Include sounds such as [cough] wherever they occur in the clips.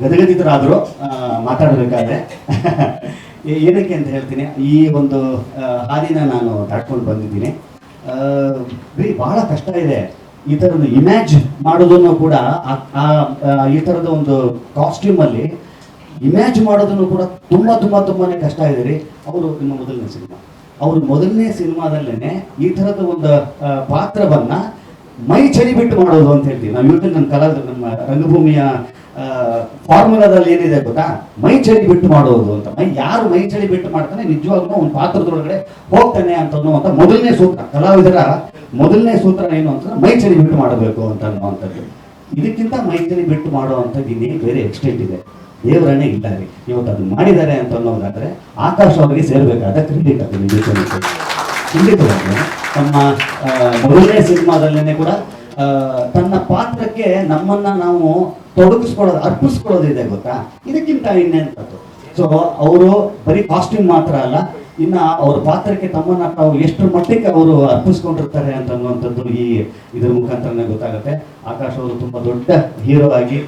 ಗದಗದಿತರಾದ್ರು ಮಾತಾಡಬೇಕಾದ್ರೆ. [laughs] ಏನಕ್ಕೆ ಅಂತ ಹೇಳ್ತೀನಿ, ಈ ಒಂದು ಹಾದಿನ ನಾನು ದಾಟ್ಕೊಂಡು ಬಂದಿದ್ದೀನಿ. ಬರೀ ಬಹಳ ಕಷ್ಟ ಇದೆ ಈ ಥರದ್ದು ಇಮ್ಯಾಜ್ ಮಾಡೋದನ್ನು ಕೂಡ ಈ ಥರದ ಒಂದು ಕಾಸ್ಟ್ಯೂಮ್ ಅಲ್ಲಿ ಇಮ್ಯಾಜ್ ಮಾಡೋದನ್ನು ಕೂಡ ತುಂಬಾ ತುಂಬಾ, ತುಂಬಾನೇ ಕಷ್ಟ ಇದೆ ರೀ. ಅವರು ನಿಮ್ಮ ಮೊದಲನೇ ಸಿನಿಮಾ. ಅವ್ರ ಮೊದಲನೇ ಸಿನಿಮಾದಲ್ಲೇನೆ ಈ ಥರದ ಒಂದು ಪಾತ್ರವನ್ನು ಮೈ ಚಳಿ ಬಿಟ್ಟು ಮಾಡೋದು ಅಂತ ಹೇಳ್ತೀವಿ. ನಾವು ಇವತ್ತು ನಮ್ಮ ಕಲಾ ನಮ್ಮ ರಂಗಭೂಮಿಯ ಫಾರ್ಮುಲಾದಲ್ಲಿ ಏನಿದೆ ಗೊತ್ತಾ? ಮೈ ಚಳಿ ಬಿಟ್ಟು ಮಾಡೋದು ಅಂತ. ಮೈ ಯಾರು ಮೈ ಚಳಿ ಬಿಟ್ಟು ಮಾಡ್ತಾನೆ? ನಿಜವಾಗ್ಲೂ ಒಂದು ಪಾತ್ರದೊಳಗಡೆ ಹೋಗ್ತಾನೆ ಅಂತ ಅನ್ನುವಂಥ ಮೊದಲನೇ ಸೂತ್ರ. ಕಲಾವಿದರ ಮೊದಲನೇ ಸೂತ್ರ ಏನು ಅಂತಂದ್ರೆ ಮೈ ಚಳಿ ಬಿಟ್ಟು ಮಾಡಬೇಕು ಅಂತ ಅನ್ನುವಂಥದ್ದು. ಇದಕ್ಕಿಂತ ಮೈ ಚಳಿ ಬಿಟ್ಟು ಮಾಡುವಂಥದ್ದು ಇನ್ನೇ ಬೇರೆ ಎಕ್ಸ್ಟೆಂಟ್ ಇದೆ. ದೇವರನ್ನೇ ಇಲ್ಲ ಇವತ್ತು ಅದು ಮಾಡಿದ್ದಾರೆ ಅಂತ ಅನ್ನೋದಾದ್ರೆ ಆಕಾಶ ಅವರಿಗೆ ಸೇರ್ಬೇಕಾದ ಕ್ರೆಡಿಟ್ ಅದು. ಖಂಡಿತವಾಗಿ ತಮ್ಮ ಆ, ಮೊದಲನೇ ಸಿನಿಮಾದಲ್ಲೇ ಕೂಡ ತನ್ನ ಪಾತ್ರಕ್ಕೆ ನಮ್ಮನ್ನ ನಾವು ತೊಡಗಿಸ್ಕೊಳ್ಳೋದು, ಅರ್ಪಿಸ್ಕೊಳ್ಳೋದಿದೆ ಗೊತ್ತಾ? ಇದಕ್ಕಿಂತ ಇನ್ನೆಂಥದ್ದು? ಸೊ ಅವರು ಬರೀ ಕಾಸ್ಟ್ಯೂಮ್ ಮಾತ್ರ ಅಲ್ಲ, ಇನ್ನ ಅವ್ರ ಪಾತ್ರಕ್ಕೆ ತಮ್ಮನ್ನ ತಾವು ಎಷ್ಟು ಮಟ್ಟಕ್ಕೆ ಅವರು ಅರ್ಪಿಸ್ಕೊಂಡಿರ್ತಾರೆ ಅಂತ ಅನ್ನುವಂಥದ್ದು ಈ ಇದ್ರ ಮುಖಾಂತರನೇ ಗೊತ್ತಾಗುತ್ತೆ. ಆಕಾಶ್ ಅವರು ತುಂಬಾ ದೊಡ್ಡ ಹೀರೋ ಆಗಿ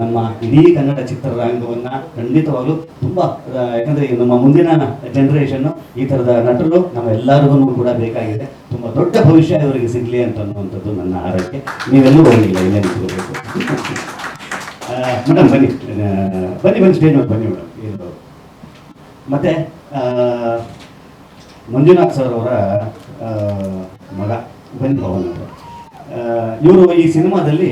ನಮ್ಮ ಇಡೀ ಕನ್ನಡ ಚಿತ್ರರಂಗವನ್ನ ಖಂಡಿತವಾಗ್ಲೂ ತುಂಬಾ ಯಾಕಂದ್ರೆ ನಮ್ಮ ಮುಂದಿನ ಜನರೇಷನ್ ಈ ತರದ ನಟರು ನಮ್ಮ ಎಲ್ಲರಿಗೂ ಕೂಡ ಬೇಕಾಗಿದೆ. ತುಂಬಾ ದೊಡ್ಡ ಭವಿಷ್ಯ ಇವರಿಗೆ ಸಿಗ್ಲಿ ಅಂತ ಅನ್ನುವಂಥದ್ದು ನನ್ನ ಆರೈಕೆ ನೀವೆಲ್ಲೂ ಹೋಗಿಲ್ಲ, ಇಲ್ಲೇ ನಿಂತ್ಕೋಬೇಕು ಮೇಡಮ್ ಬನ್ನಿ. ಬನ್ನಿ ಬನ್ನಿ ಸ್ಟೇಜ್ ಬನ್ನಿ ಮೇಡಮ್ ಇದು ಮತ್ತೆ ಮಂಜುನಾಥ್ ಸರ್ ಅವರ ಮಗ, ಬನ್ನಿ, ಭವನ್ ಅವರು. ಇವರು ಈ ಸಿನಿಮಾದಲ್ಲಿ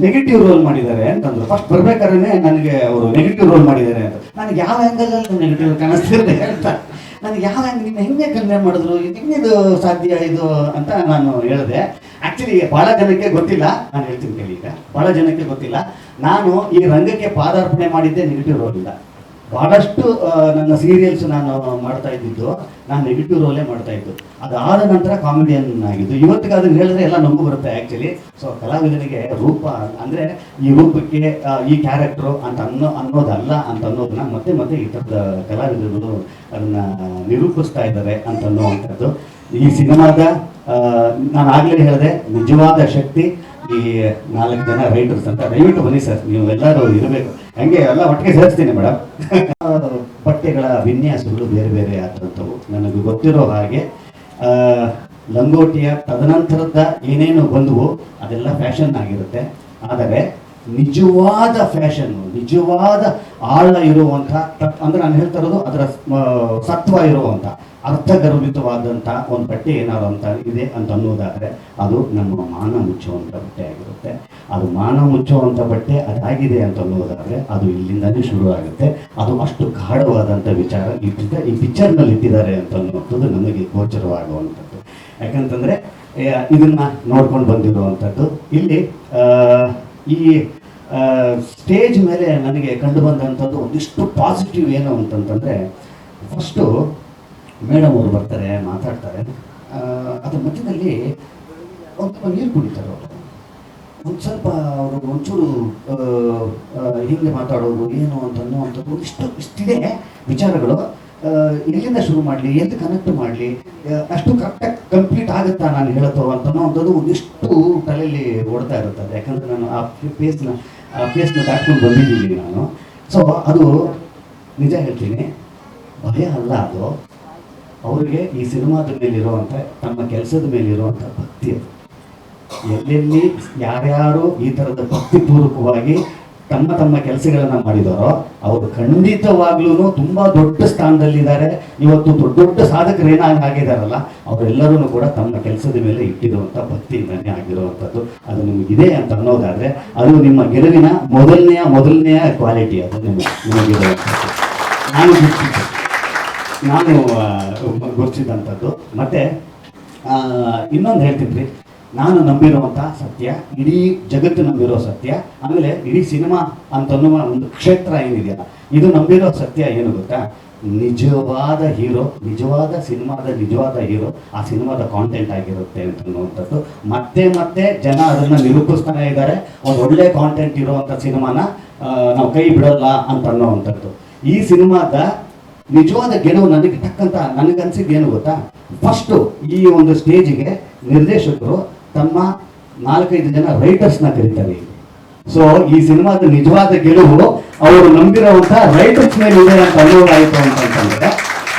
ನೆಗೆಟಿವ್ ರೋಲ್ ಮಾಡಿದ್ದಾರೆ ಅಂತಂದ್ರು. ಫಸ್ಟ್ ಬರ್ಬೇಕಾದ್ರೆ ನನಗೆ ಅವರು ನೆಗೆಟಿವ್ ರೋಲ್ ಮಾಡಿದ್ದಾರೆ ಅಂತ. ನನಗೆ ಯಾವ ಆ್ಯಂಗಲ್ ಅಲ್ಲಿ ನೆಗೆಟಿವ್ ಕಾಣಿಸ್ತಿದೆ ಅಂತ. ನನಗೆ ಯಾವ ಆ್ಯಂಗಲ್ ನಿಮ್ಮ ಹೆಂಗೆ ಕನ್ವೆ ಮಾಡಿದ್ರು? ಇದು ಸಾಧ್ಯ ಇದು ಅಂತ ನಾನು ಹೇಳಿದೆ. ಆ್ಯಕ್ಚುಲಿ ಭಾಳ ಜನಕ್ಕೆ ಗೊತ್ತಿಲ್ಲ. ನಾನು ಹೇಳ್ತೀನಿ ಕೇಳಿ ಈಗ. ಭಾಳ ಜನಕ್ಕೆ ಗೊತ್ತಿಲ್ಲ. ನಾನು ಈ ರಂಗಕ್ಕೆ ಪಾದಾರ್ಪಣೆ ಮಾಡಿದ್ದೆ ನೆಗೆಟಿವ್ ರೋಲ್ ಇಲ್ಲ. ಬಹಳಷ್ಟು ನನ್ನ ಸೀರಿಯಲ್ಸ್ ನಾನು ಮಾಡ್ತಾ ಇದ್ದಿದ್ದು, ನಾನು ನೆಗೆಟಿವ್ ರೋಲೇ ಮಾಡ್ತಾ ಇದ್ದು. ಅದಾದ ನಂತರ ಕಾಮಿಡಿಯನ್ ಆಗಿದ್ದು. ಇವತ್ತಿಗೆ ಅದನ್ನ ಹೇಳಿದ್ರೆ ಎಲ್ಲ ನಂಬು ಬರುತ್ತೆ ಆ್ಯಕ್ಚುಲಿ ಸೊ ಕಲಾವಿದನಿಗೆ ರೂಪ ಅಂದರೆ ಈ ರೂಪಕ್ಕೆ ಈ ಕ್ಯಾರೆಕ್ಟ್ರು ಅಂತ ಅನ್ನೋ, ಅನ್ನೋದಲ್ಲ ಅಂತ ಅನ್ನೋದನ್ನ ಮತ್ತೆ ಮತ್ತೆ ಈ ಥರದ ಕಲಾವಿದರು ಅದನ್ನ ನಿರೂಪಿಸ್ತಾ ಇದ್ದಾರೆ ಅಂತ ಅನ್ನುವಂಥದ್ದು. ಈ ಸಿನಿಮಾದ ನಾನು ಆಗಲೇ ಹೇಳಿದೆ, ನಿಜವಾದ ಶಕ್ತಿ ಈ ನಾಲ್ಕು ಜನ ರೈಟರ್ಸ್ ಅಂತ ದಯವಿಟ್ಟು ಬನ್ನಿ ಸರ್ ನೀವು ಎಲ್ಲರೂ ಇರಬೇಕು. ಹಂಗೆ ಎಲ್ಲ ಒಟ್ಟಿಗೆ ಸೇರಿಸ್ತೀನಿ ಮೇಡಮ್ [laughs] ಬಟ್ಟೆಗಳ ವಿನ್ಯಾಸಗಳು ಬೇರೆ ಬೇರೆ ಆದಂಥವು. ನನಗೆ ಗೊತ್ತಿರೋ ಹಾಗೆ ಲಂಗೋಟಿಯ ತದನಂತರದ ಏನೇನು ಬಂದವು ಅದೆಲ್ಲ ಫ್ಯಾಷನ್ ಆಗಿರುತ್ತೆ. ಆದರೆ ನಿಜವಾದ ಫ್ಯಾಷನ್ನು ನಿಜವಾದ ಆಳ ಇರುವಂಥ ಅಂದ್ರೆ ನಾನು ಹೇಳ್ತಾ ಇರೋದು ಅದರ ಸತ್ವ ಇರುವಂಥ, ಅರ್ಥಗರ್ಭಿತವಾದಂಥ ಒಂದು ಬಟ್ಟೆ ಏನಾದ್ರು ಅಂತ ಇದೆ ಅಂತ ಅನ್ನೋದಾದರೆ ಅದು ನಮ್ಮ ಮಾನ ಮುಚ್ಚುವಂಥ ಬಟ್ಟೆ ಆಗಿರುತ್ತೆ. ಅದು ಮಾನ ಮುಚ್ಚುವಂಥ ಬಟ್ಟೆ ಅದಾಗಿದೆ ಅಂತ ಅನ್ನೋದಾದರೆ ಅದು ಇಲ್ಲಿಂದನೇ ಶುರು ಆಗುತ್ತೆ. ಅದು ಅಷ್ಟು ಗಾಢವಾದಂಥ ವಿಚಾರ ಪಿಕ್ಚರ್ ಈ ಪಿಕ್ಚರ್ನಲ್ಲಿ ಇಟ್ಟಿದ್ದಾರೆ ಅಂತ ಅನ್ನುವಂಥದ್ದು ನಮಗೆ ಗೋಚರವಾಗುವಂಥದ್ದು. ಯಾಕಂತಂದರೆ ಇದನ್ನು ನೋಡ್ಕೊಂಡು ಬಂದಿರುವಂಥದ್ದು. ಇಲ್ಲಿ ಈ ಸ್ಟೇಜ್ ಮೇಲೆ ನನಗೆ ಕಂಡು ಬಂದಂಥದ್ದು ಒಂದಿಷ್ಟು ಪಾಸಿಟಿವ್ ಏನು ಅಂತಂತಂದರೆ ಫಸ್ಟು ಮೇಡಮ್ ಅವರು ಬರ್ತಾರೆ ಮಾತಾಡ್ತಾರೆ. ಅದ್ರ ಮಧ್ಯದಲ್ಲಿ ಒಂದು ನೀರು ಕುಡಿತಾರೆ ಅವರು. ಒಂದು ಸ್ವಲ್ಪ ಅವರು ಒಂಚೂರು ಆ, ಮಾತಾಡೋದು ಏನು ಅಂತ ಅನ್ನುವಂಥದ್ದು ಇಷ್ಟು ಇಷ್ಟಿದೆ ವಿಚಾರಗಳು. ಎಲ್ಲಿಂದ ಶುರು ಮಾಡಲಿ? ಎಲ್ಲಿ ಕನೆಕ್ಟ್ ಮಾಡಲಿ? ಅಷ್ಟು ಕರೆಕ್ಟಾಗಿ ಕಂಪ್ಲೀಟ್ ಆಗುತ್ತಾ ನಾನು ಹೇಳ್ತೋ ಅಂತ ಒಂದು ಒಂದಿಷ್ಟು ತಲೆಯಲ್ಲಿ ಓಡ್ತಾ ಇರುತ್ತದೆ ಯಾಕಂದರೆ ನಾನು ಆ ಫೇಸ್ನ ಆ ಪೇಸ್ನ ದಾಟ್ಕೊಂಡು ಬಂದಿದ್ದೀನಿ ನಾನು. ಸೊ ಅದು ನಿಜ ಹೇಳ್ತೀನಿ. ಭಯ ಅಲ್ಲ ಅದು. ಅವರಿಗೆ ಈ ಸಿನಿಮಾದ ಮೇಲಿರುವಂಥ ತಮ್ಮ ಕೆಲಸದ ಮೇಲಿರುವಂಥ ಭಕ್ತಿ ಅದು. ಎಲ್ಲೆಲ್ಲಿ ಯಾರ್ಯಾರು ಈ ಥರದ ಭಕ್ತಿಪೂರ್ವಕವಾಗಿ ತಮ್ಮ ತಮ್ಮ ಕೆಲಸಗಳನ್ನ ಮಾಡಿದಾರೋ ಅವರು ಖಂಡಿತವಾಗ್ಲೂ ತುಂಬಾ ದೊಡ್ಡ ಸ್ಥಾನದಲ್ಲಿದ್ದಾರೆ. ಇವತ್ತು ದೊಡ್ಡ ದೊಡ್ಡ ಸಾಧಕರು ಆಗಿದಾರಲ್ಲ ಅವರೆಲ್ಲರೂ ಕೂಡ ತಮ್ಮ ಕೆಲಸದ ಮೇಲೆ ಇಟ್ಟಿರುವಂಥ ಭಕ್ತಿಯಿಂದನೇ ಆಗಿರುವಂಥದ್ದು. ಅದು ನಿಮಗಿದೆ ಅಂತ ಅನ್ನೋದಾದ್ರೆ ಅದು ನಿಮ್ಮ ಗೆಲುವಿನ ಮೊದಲನೆಯ ಮೊದಲನೆಯ ಕ್ವಾಲಿಟಿ ಅದು ನಾನು ನಾನು ಆ, ಗುರುತಿಸಿದಂಥದ್ದು ಮತ್ತೆ ಇನ್ನೊಂದು ಹೇಳ್ತೀನಿ ನಾನು ನಂಬಿರುವಂಥ ಸತ್ಯ, ಇಡೀ ಜಗತ್ತು ನಂಬಿರೋ ಸತ್ಯ, ಆಮೇಲೆ ಇಡೀ ಸಿನಿಮಾ ಅಂತನ್ನುವ ಒಂದು ಕ್ಷೇತ್ರ ಏನಿದೆಯಲ್ಲ, ಇದು ನಂಬಿರೋ ಸತ್ಯ ಏನು ಗೊತ್ತಾ? ನಿಜವಾದ ಹೀರೋ, ನಿಜವಾದ ಸಿನಿಮಾದ ನಿಜವಾದ ಹೀರೋ, ಆ ಸಿನಿಮಾದ ಕಾಂಟೆಂಟ್ ಆಗಿರುತ್ತೆ ಅಂತ ಅನ್ನುವಂಥದ್ದು ಮತ್ತೆ ಮತ್ತೆ ಜನ ಅದನ್ನ ನಿರೂಪಿಸ್ತಾನೆ ಇದ್ದಾರೆ. ಒಂದು ಒಳ್ಳೆ ಕಾಂಟೆಂಟ್ ಇರುವಂಥ ಸಿನಿಮಾನ ನಾವು ಕೈ ಬಿಡೋಲ್ಲ ಅಂತ ಅನ್ನೋವಂಥದ್ದು ಈ ಸಿನಿಮಾದ ನಿಜವಾದ ಗೆಲುವು ನನಗೆ ತಕ್ಕಂತ ನನಗನ್ಸಿದ್ದು ಏನು ಗೊತ್ತಾ? ಫಸ್ಟು ಈ ಒಂದು ಸ್ಟೇಜಿಗೆ ನಿರ್ದೇಶಕರು ತಮ್ಮ ನಾಲ್ಕೈದು ಜನ ರೈಟರ್ಸ್ನ ಕರೀತಾರೆ. ಸೊ ಈ ಸಿನಿಮಾದ ನಿಜವಾದ ಗೆಲುವು ಅವರು ನಂಬಿರುವಂತಹ ರೈಟರ್ಸ್ ಮೇಲೆ ಇದೆ ಅಂತ ಅನ್ನೋದಾಯಿತು ಅಂತಂತಂದ್ರೆ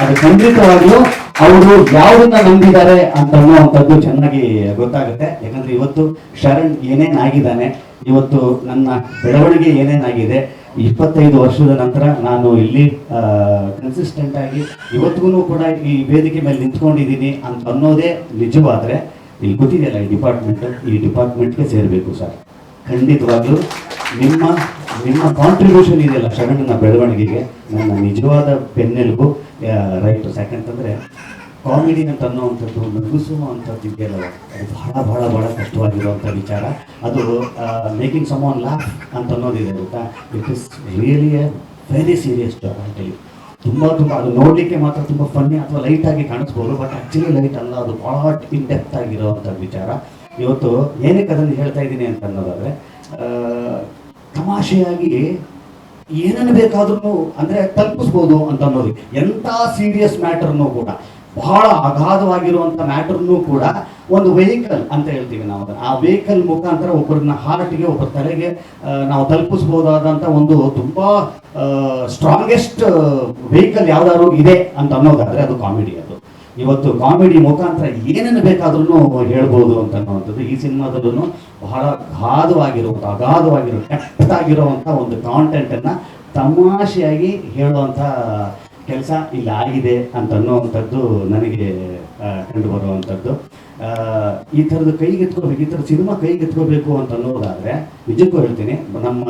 ಅದು ಖಂಡಿತವಾಗ್ಲೂ ಅವರು ಯಾವುದನ್ನ ನಂಬಿದ್ದಾರೆ ಅಂತ ಅನ್ನುವಂಥದ್ದು ಚೆನ್ನಾಗಿ ಗೊತ್ತಾಗುತ್ತೆ. ಯಾಕಂದ್ರೆ ಇವತ್ತು ಶರಣ್ ಏನೇನಾಗಿದ್ದಾನೆ ಇವತ್ತು ನನ್ನ ಬೆಳವಣಿಗೆ ಏನೇನಾಗಿದೆ ಇಪ್ಪತ್ತೈದು ವರ್ಷದ ನಂತರ ನಾನು ಇಲ್ಲಿ ಕನ್ಸಿಸ್ಟೆಂಟ್ ಆಗಿ ಇವತ್ತಿಗೂ ಕೂಡ ಈ ವೇದಿಕೆ ಮೇಲೆ ನಿಂತ್ಕೊಂಡಿದ್ದೀನಿ ಅಂತ ಅನ್ನೋದೇ ನಿಜವಾದ್ರೆ ಇಲ್ಲಿ ಗೊತ್ತಿದೆಯಲ್ಲ ಈ ಡಿಪಾರ್ಟ್ಮೆಂಟ್ ಈ ಡಿಪಾರ್ಟ್ಮೆಂಟ್ಗೆ ಸೇರಬೇಕು ಸರ್. ಖಂಡಿತವಾಗ್ಲೂ ನಿಮ್ಮ ನಿಮ್ಮ ಕಾಂಟ್ರಿಬ್ಯೂಷನ್ ಇದೆಯಲ್ಲ ಶರಣನ ಬೆಳವಣಿಗೆಗೆ, ನನ್ನ ನಿಜವಾದ ಬೆನ್ನೆಲುಬು ರೈಟ್ ಯಾಕಂತಂದ್ರೆ ಕಾಮಿಡಿ ಅಂತ ಅನ್ನೋವಂಥದ್ದು ನಗಿಸುವಂಥದ್ದು ಇದೆಯಲ್ಲ, ಅದು ಬಹಳ ಬಹಳ ಬಹಳ ಕಷ್ಟವಾಗಿರುವಂಥ ವಿಚಾರ. ಅದು ಮೇಕಿಂಗ್ ಸಮ್ ಆನ್ ಲಾಫ್ ಅಂತ ಅನ್ನೋದಿದೆ, ಗೊತ್ತಾ? It is really a very serious job ಅಂತೇಳಿ ತುಂಬ ತುಂಬ, ಅದು ನೋಡಲಿಕ್ಕೆ ಮಾತ್ರ ತುಂಬ ಫನ್ನಿ ಅಥವಾ ಲೈಟ್ ಆಗಿ ಕಾಣಿಸ್ಬೋದು ಬಟ್ ಆ್ಯಕ್ಚುಲಿ ಲೈಟ್ ಅಲ್ಲ, ಅದು ಭಾಳ ಇನ್ ಡೆಪ್ತ್ ಆಗಿರುವಂತ ವಿಚಾರ. ಇವತ್ತು ಏನಕ್ಕೆ ಅದನ್ನು ಹೇಳ್ತಾ ಇದ್ದೀನಿ ಅಂತ ಅನ್ನೋದಾದರೆ ತಮಾಷೆಯಾಗಿ ಏನನ್ನು ಬೇಕಾದ್ರೂ ಅಂದರೆ ತಲುಪಿಸ್ಬೋದು ಅಂತ ಅನ್ನೋದು. ಎಂಥ ಸೀರಿಯಸ್ ಮ್ಯಾಟರ್ನು ಕೂಡ, ಬಹಳ ಅಗಾಧವಾಗಿರುವಂಥ ಮ್ಯಾಟರ್ನು ಕೂಡ ಒಂದು ವೆಹಿಕಲ್ ಅಂತ ಹೇಳ್ತೀವಿ ನಾವು ಅದನ್ನು. ಆ ವೆಹಿಕಲ್ ಮುಖಾಂತರ ಒಬ್ಬರನ್ನ ಹಾರ್ಟ್ಗೆ, ಒಬ್ಬರ ತಲೆಗೆ ನಾವು ತಲುಪಿಸ್ಬೋದಾದಂಥ ಒಂದು ತುಂಬ ಸ್ಟ್ರಾಂಗೆಸ್ಟ್ ವೆಹಿಕಲ್ ಯಾವ್ದಾದ್ರು ಇದೆ ಅಂತ ಅನ್ನೋದಾದ್ರೆ ಅದು ಕಾಮಿಡಿ ಅದು. ಇವತ್ತು ಕಾಮಿಡಿ ಮುಖಾಂತರ ಏನೇನು ಬೇಕಾದ್ರೂ ಹೇಳ್ಬೋದು ಅಂತ ಅನ್ನುವಂಥದ್ದು. ಈ ಸಿನಿಮಾದಲ್ಲೂ ಬಹಳ ಗಾಧವಾಗಿರುವಂಥ ಅಗಾಧವಾಗಿರೋ, ಕೆಟ್ಟದಾಗಿರುವಂಥ ಒಂದು ಕಾಂಟೆಂಟನ್ನು ತಮಾಷೆಯಾಗಿ ಹೇಳುವಂಥ ಕೆಲಸ ಇಲ್ಲಿ ಆಗಿದೆ ಅಂತ ಅನ್ನುವಂಥದ್ದು ನನಗೆ ಕಂಡು ಬರುವಂಥದ್ದು. ಈ ಥರದ ಕೈಗೆತ್ಕೋಬೇಕು ಈ ಥರದ ಸಿನಿಮಾ ಕೈಗೆತ್ಕೋಬೇಕು ಅಂತ ಅನ್ನೋದಾದರೆ ನಿಜಕ್ಕೂ ಹೇಳ್ತೀನಿ, ನಮ್ಮ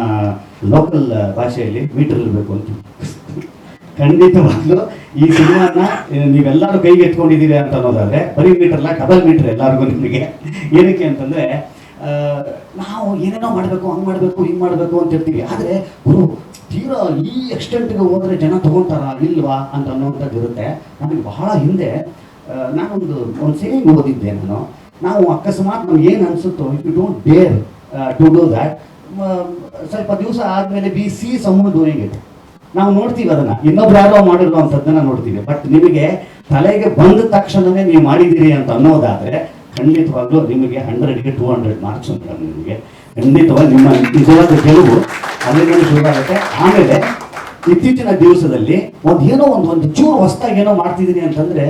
ಲೋಕಲ್ ಭಾಷೆಯಲ್ಲಿ ಮೀಟರ್ ಇರಬೇಕು ಅಂತ. ಖಂಡಿತವಾಗ್ಲೂ ಈ ಸಿನಿಮಾನ ನೀವೆಲ್ಲರೂ ಕೈಗೆ ಎತ್ಕೊಂಡಿದ್ದೀರಿ ಅಂತ ಅನ್ನೋದಾದರೆ, ಬರೀ ಮೀಟರ್ ಅಲ್ಲ ಡಬಲ್ ಮೀಟರ್ ಎಲ್ಲರಿಗೂ ನಿಮಗೆ. ಏನಕ್ಕೆ ಅಂತಂದರೆ ನಾವು ಏನೇನೋ ಮಾಡಬೇಕು, ಹಂಗೆ ಮಾಡಬೇಕು, ಹಿಂಗೆ ಮಾಡಬೇಕು ಅಂತ ಹೇಳ್ತೀವಿ. ಆದರೆ, ಗುರು, ತೀರಾ ಈ ಎಕ್ಸ್ಟೆಂಟ್ಗೆ ಹೋದರೆ ಜನ ತಗೊಂತಾರ ಇಲ್ವಾ ಅಂತ ಅನ್ನೋಂಥದ್ದು ಇರುತ್ತೆ ನಮಗೆ ಬಹಳ ಹಿಂದೆ ನಾನೊಂದು, ಒಂದು ಸೇವಿಂಗ್ ಓದಿದ್ದೆ ನಾನು. ನಾವು ಅಕಸ್ಮಾತ್ ನಮ್ಗೆ ಏನು ಅನಿಸುತ್ತೋ if you don't dare to do that ಸ್ವಲ್ಪ ದಿವಸ ಆದಮೇಲೆ ಬಿ ಸಿ ಸಮೂಹ ಡೂಯಿಂಗ್ ಇಟ್ ನಾವು ನೋಡ್ತೀವಿ ಅದನ್ನು. ಇನ್ನೊಬ್ರು ಯಾರೋ ಮಾಡಿರುವಂಥದ್ದನ್ನ ನೋಡ್ತೀವಿ. ಬಟ್ ನಿಮಗೆ ತಲೆಗೆ ಬಂದ ತಕ್ಷಣವೇ ನೀವು ಮಾಡಿದ್ದೀರಿ ಅಂತ ಅನ್ನೋದಾದರೆ, ಖಂಡಿತವಾಗ್ಲೂ ನಿಮಗೆ ಹಂಡ್ರೆಡ್ಗೆ ಟೂ ಹಂಡ್ರೆಡ್ ಮಾರ್ಕ್ಸ್ ಅಂತ ನಿಮಗೆ. ಖಂಡಿತವಾಗಿ ನಿಮ್ಮ ನಿಜವಾದ ಗೆಲುವು ಅಲ್ಲಿಂದ ಶುರುವಾಗುತ್ತೆ. ಆಮೇಲೆ ಇತ್ತೀಚಿನ ದಿವಸದಲ್ಲಿ ಒಂದೇನೋ ಒಂದು ಒಂದು ಚೂರು ಹೊಸದಾಗಿ ಏನೋ ಮಾಡ್ತಿದ್ದೀನಿ ಅಂತಂದ್ರೆ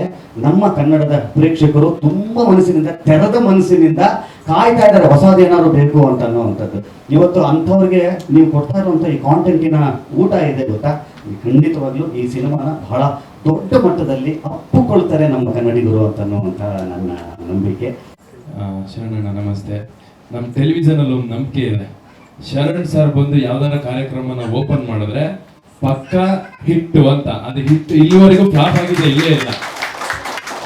ನಮ್ಮ ಕನ್ನಡದ ಪ್ರೇಕ್ಷಕರು ತುಂಬಾ ಮನಸ್ಸಿನಿಂದ, ತೆರೆದ ಮನಸ್ಸಿನಿಂದ ಕಾಯ್ತಾ ಇದ್ದಾರೆ ಹೊಸದೇನಾದ್ರು ಬೇಕು ಅಂತ ಅನ್ನೋವಂಥದ್ದು. ಇವತ್ತು ಅಂಥವ್ರಿಗೆ ನೀವು ಕೊಡ್ತಾ ಇರುವಂತ ಈ ಕಾಂಟೆಂಟಿನ ಊಟ ಇದೆ ಗೊತ್ತಾ? ಖಂಡಿತವಾಗ್ಲೂ ಈ ಸಿನಿಮಾನ ಬಹಳ ದೊಡ್ಡ ಮಟ್ಟದಲ್ಲಿ ಅಪ್ಪುಕೊಳ್ತಾರೆ ನಮ್ಮ ಕನ್ನಡಿಗರು ಅಂತ ಅನ್ನುವಂಥ ನನ್ನ ನಂಬಿಕೆ. ಶರಣಣ್ಣ, ನಮಸ್ತೆ. ನಮ್ಮ ಟೆಲಿವಿಷನ್ ಒಂದು ನಂಬಿಕೆ ಇದೆ. ಶರಣ್ ಸರ್ ಬಂದು ಯಾವ್ದಾರ ಕಾರ್ಯಕ್ರಮನ ಓಪನ್ ಮಾಡಿದ್ರೆ ಪಕ್ಕ ಹಿಟ್ ಅಂತ. ಅದು ಹಿಟ್ ಇಲ್ಲಿವರೆಗೂ ಫ್ಲಾಪ್ ಆಗಿದೆ, ಇಲ್ಲೇ ಇಲ್ಲ.